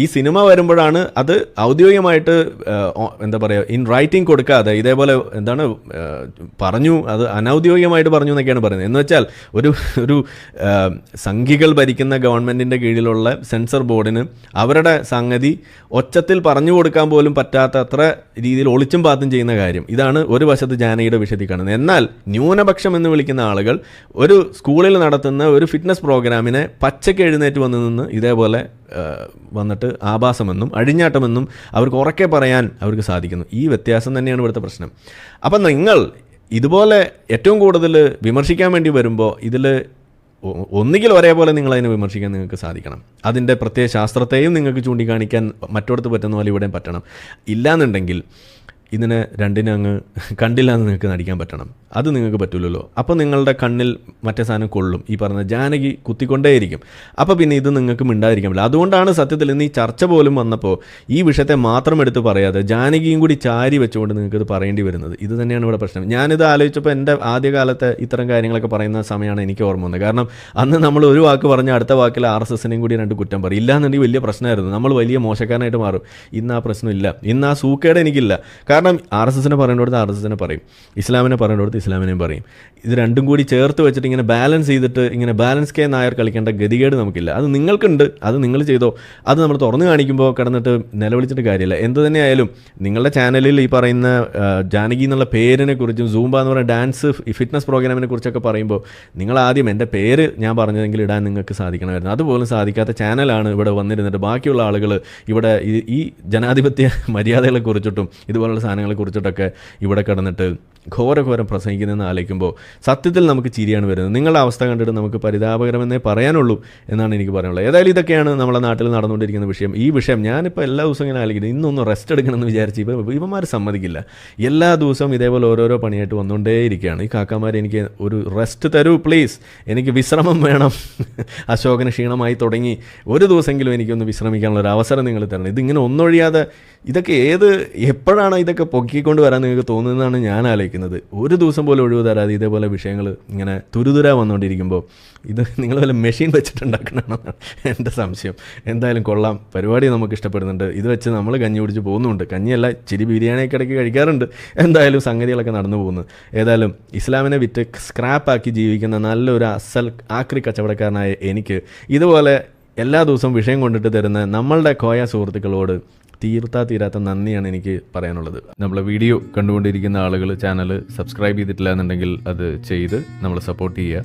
ഈ സിനിമ വരുമ്പോഴാണ് അത് ഔദ്യോഗികമായിട്ട് എന്താ പറയുക ഇൻ റൈറ്റിംഗ് കൊടുക്കാതെ ഇതേപോലെ എന്താണ് പറഞ്ഞു അത് അനൗദ്യോഗികമായിട്ട് പറഞ്ഞു എന്നൊക്കെയാണ് പറയുന്നത്. എന്ന് വെച്ചാൽ ഒരു ഒരു സംഘികൾ ഭരിക്കുന്ന ഗവൺമെന്റിന്റെ കീഴിലുള്ള സെൻസർ ബോർഡിന് അവരുടെ സംഗതി ഒച്ചത്തിൽ പറഞ്ഞു കൊടുക്കാൻ പോലും പറ്റാത്ത അത്ര രീതിയിൽ ഒളിച്ചും പാത്തും ചെയ്യുന്ന കാര്യം. ഇതാണ് ഒരു വശത്ത് ജാനകിയുടെ വിഷയത്തിൽ കാണുന്നത് എന്നാൽ ന്യൂനപക്ഷം എന്ന് വിളിക്കുന്ന ആളുകൾ ഒരു സ്കൂളിൽ നടത്തുന്ന ഒരു ഒരു ഫിറ്റ്നസ് പ്രോഗ്രാമിനെ പച്ചയ്ക്ക് എഴുന്നേറ്റ് വന്ന് നിന്ന് ഇതേപോലെ വന്നിട്ട് ആഭാസമെന്നും അഴിഞ്ഞാട്ടമെന്നും അവർക്ക് ഉറക്കെ പറയാൻ അവർക്ക് സാധിക്കുന്നു. ഈ വ്യത്യാസം തന്നെയാണ് ഇവിടുത്തെ പ്രശ്നം. അപ്പം നിങ്ങൾ ഇതുപോലെ ഏറ്റവും കൂടുതൽ വിമർശിക്കാൻ വേണ്ടി വരുമ്പോൾ ഇതിൽ ഒന്നുകിൽ ഒരേപോലെ നിങ്ങൾ അതിനെ വിമർശിക്കാൻ നിങ്ങൾക്ക് സാധിക്കണം. അതിന്റെ പ്രത്യേക ശാസ്ത്രത്തെയും നിങ്ങൾക്ക് ചൂണ്ടിക്കാണിക്കാൻ മറ്റോടത്ത് പറ്റുന്ന പോലെ ഇവിടെയും പറ്റണം. ഇല്ലാന്നുണ്ടെങ്കിൽ ഇതിനെ രണ്ടിനെ അങ്ങ് കണ്ടില്ല നിങ്ങൾക്ക് നടിക്കാൻ പറ്റണം. അത് നിങ്ങൾക്ക് പറ്റില്ലല്ലോ അപ്പോൾ നിങ്ങളുടെ കണ്ണിൽ മറ്റേ സാധനം കൊള്ളും. ഈ പറഞ്ഞ ജാനകി കുത്തിക്കൊണ്ടേയിരിക്കും. അപ്പോൾ പിന്നെ ഇത് നിങ്ങൾക്ക് മിണ്ടാതിരിക്കാൻ പറ്റില്ല. അതുകൊണ്ടാണ് സത്യത്തിൽ ഇന്ന് ഈ ചർച്ച പോലും വന്നപ്പോൾ ഈ വിഷയത്തെ മാത്രം എടുത്ത് പറയാതെ ജാനകിയും കൂടി ചാരി വെച്ചുകൊണ്ട് നിങ്ങൾക്ക് ഇത് പറയേണ്ടി വരുന്നത്. ഇത് തന്നെയാണ് ഇവിടെ പ്രശ്നം. ഞാനിത് ആലോചിച്ചപ്പോൾ എന്റെ ആദ്യകാലത്തെ ഇത്തരം കാര്യങ്ങളൊക്കെ പറയുന്ന സമയമാണ് എനിക്ക് ഓർമ്മ വന്നത്. കാരണം അന്ന് നമ്മൾ ഒരു വാക്ക് പറഞ്ഞ അടുത്ത വാക്കിൽ ആർ എസ് എസിനെയും കൂടി രണ്ട് കുറ്റം പറയും. ഇല്ലാന്നുണ്ടെങ്കിൽ വലിയ പ്രശ്നമായിരുന്നു. നമ്മൾ വലിയ മോശക്കാരനായിട്ട് മാറും. ഇന്ന് ആ പ്രശ്നമില്ല. ഇന്ന് ആ സൂക്കേട് എനിക്കില്ല. കാരണം ആർ എസ് എസിനെ പറയേണ്ടടുത്ത് ആർ എസ് എസിനെ പറയും. ഇസ്ലാമിനെ പറയേണ്ടടുത്ത് ഇസ്ലാമിനെയും പറയും. ഇത് രണ്ടും കൂടി ചേർത്ത് വെച്ചിട്ട് ഇങ്ങനെ ബാലൻസ് ചെയ്തിട്ട് ഇങ്ങനെ ബാലൻസ് കെ നായർ കളിക്കേണ്ട ഗതികേട് നമുക്കില്ല. അത് നിങ്ങൾക്കുണ്ട്. അത് നിങ്ങൾ ചെയ്തോ. അത് നമ്മൾ തുറന്നു കാണിക്കുമ്പോൾ കിടന്നിട്ട് നിലവിളിച്ചിട്ട് കാര്യമില്ല. എന്ത് തന്നെയായാലും നിങ്ങളുടെ ചാനലിൽ ഈ പറയുന്ന ജാനകി എന്നുള്ള പേരിനെ കുറിച്ചും സൂംബ എന്ന് പറയുന്ന ഡാൻസ് ഫിറ്റ്നസ് പ്രോഗ്രാമിനെ കുറിച്ചൊക്കെ പറയുമ്പോൾ നിങ്ങൾ ആദ്യം എന്റെ പേര് ഞാൻ പറഞ്ഞതെങ്കിൽ ഇടാൻ നിങ്ങൾക്ക് സാധിക്കണമായിരുന്നു. അതുപോലും സാധിക്കാത്ത ചാനലാണ് ഇവിടെ വന്നിരുന്നിട്ട് ബാക്കിയുള്ള ആളുകൾ ഇവിടെ ഈ ജനാധിപത്യ മര്യാദകളെ കുറിച്ചിട്ടും ഇതുപോലുള്ള സാധനങ്ങളെ കുറിച്ചിട്ടൊക്കെ ഇവിടെ കിടന്നിട്ട് ഘോരഘോരം പ്രസംഗിക്കുന്നതെന്ന് ആലോചിക്കുമ്പോൾ സത്യത്തിൽ നമുക്ക് ചിരിയാണ് വരുന്നത്. നിങ്ങളുടെ അവസ്ഥ കണ്ടിട്ട് നമുക്ക് പരിതാപകരമെന്നേ പറയാനുള്ളൂ എന്നാണ് എനിക്ക് പറയാനുള്ളത്. ഏതായാലും ഇതൊക്കെയാണ് നമ്മുടെ നാട്ടിൽ നടന്നുകൊണ്ടിരിക്കുന്ന വിഷയം. ഈ വിഷയം ഞാനിപ്പോൾ എല്ലാ ദിവസവും ഇങ്ങനെ ആലോചിക്കുന്നത് ഇന്നൊന്ന് റെസ്റ്റ് എടുക്കണമെന്ന് വിചാരിച്ച് ഇപ്പോൾ ഇവന്മാർ സമ്മതിക്കില്ല. എല്ലാ ദിവസവും ഇതേപോലെ ഓരോരോ പണിയായിട്ട് വന്നുകൊണ്ടേയിരിക്കുകയാണ്. ഈ കാക്കാമാർ എനിക്ക് ഒരു റെസ്റ്റ് തരൂ പ്ലീസ് എനിക്ക് വിശ്രമം വേണം. അശോകന് ക്ഷീണമായി തുടങ്ങി. ഒരു ദിവസമെങ്കിലും എനിക്കൊന്ന് വിശ്രമിക്കാനുള്ള ഒരു അവസരം നിങ്ങൾ തരണം. ഇതിങ്ങനെ ഒന്നൊഴിയാതെ ഇതൊക്കെ ഏത് എപ്പോഴാണ് ഇതൊക്കെ പൊക്കിക്കൊണ്ട് വരാൻ നിങ്ങൾക്ക് തോന്നുന്നതെന്നാണ് ഞാൻ ആലോചിക്കുന്നത്. ഒരു ദിവസം പോലും ഒഴിവ് തരാതെ ഇതേപോലെ വിഷയങ്ങൾ ഇങ്ങനെ തുരുതുര വന്നുകൊണ്ടിരിക്കുമ്പോൾ ഇത് നിങ്ങൾ വല്ല മെഷീൻ വെച്ചിട്ടുണ്ടാക്കണമെന്നാണ് എന്റെ സംശയം. എന്തായാലും കൊള്ളാം. പരിപാടി നമുക്ക് ഇഷ്ടപ്പെടുന്നുണ്ട്. ഇത് വെച്ച് നമ്മൾ കഞ്ഞി കുടിച്ച് പോകുന്നുണ്ട്. കഞ്ഞിയല്ല ചിരി ബിരിയാണിയൊക്കെ ഇടയ്ക്ക് കഴിക്കാറുണ്ട്. എന്തായാലും സംഗതികളൊക്കെ നടന്നു പോകുന്നു. ഏതായാലും ഇസ്ലാമിനെ വിറ്റ് സ്ക്രാപ്പാക്കി ജീവിക്കുന്ന നല്ലൊരു അസൽ ആക്രി കച്ചവടക്കാരനായ എനിക്ക് ഇതുപോലെ എല്ലാ ദിവസവും വിഷയം കൊണ്ടിട്ട് തരുന്ന നമ്മളുടെ കോയ സുഹൃത്തുക്കളോട് തീർത്താ തീരാത്ത നന്ദിയാണ് എനിക്ക് പറയാനുള്ളത്. നമ്മളെ വീഡിയോ കണ്ടുകൊണ്ടിരിക്കുന്ന ആളുകൾ ചാനൽ സബ്സ്ക്രൈബ് ചെയ്തിട്ടില്ല എന്നുണ്ടെങ്കിൽ അത് ചെയ്ത് നമ്മൾ സപ്പോർട്ട് ചെയ്യുക.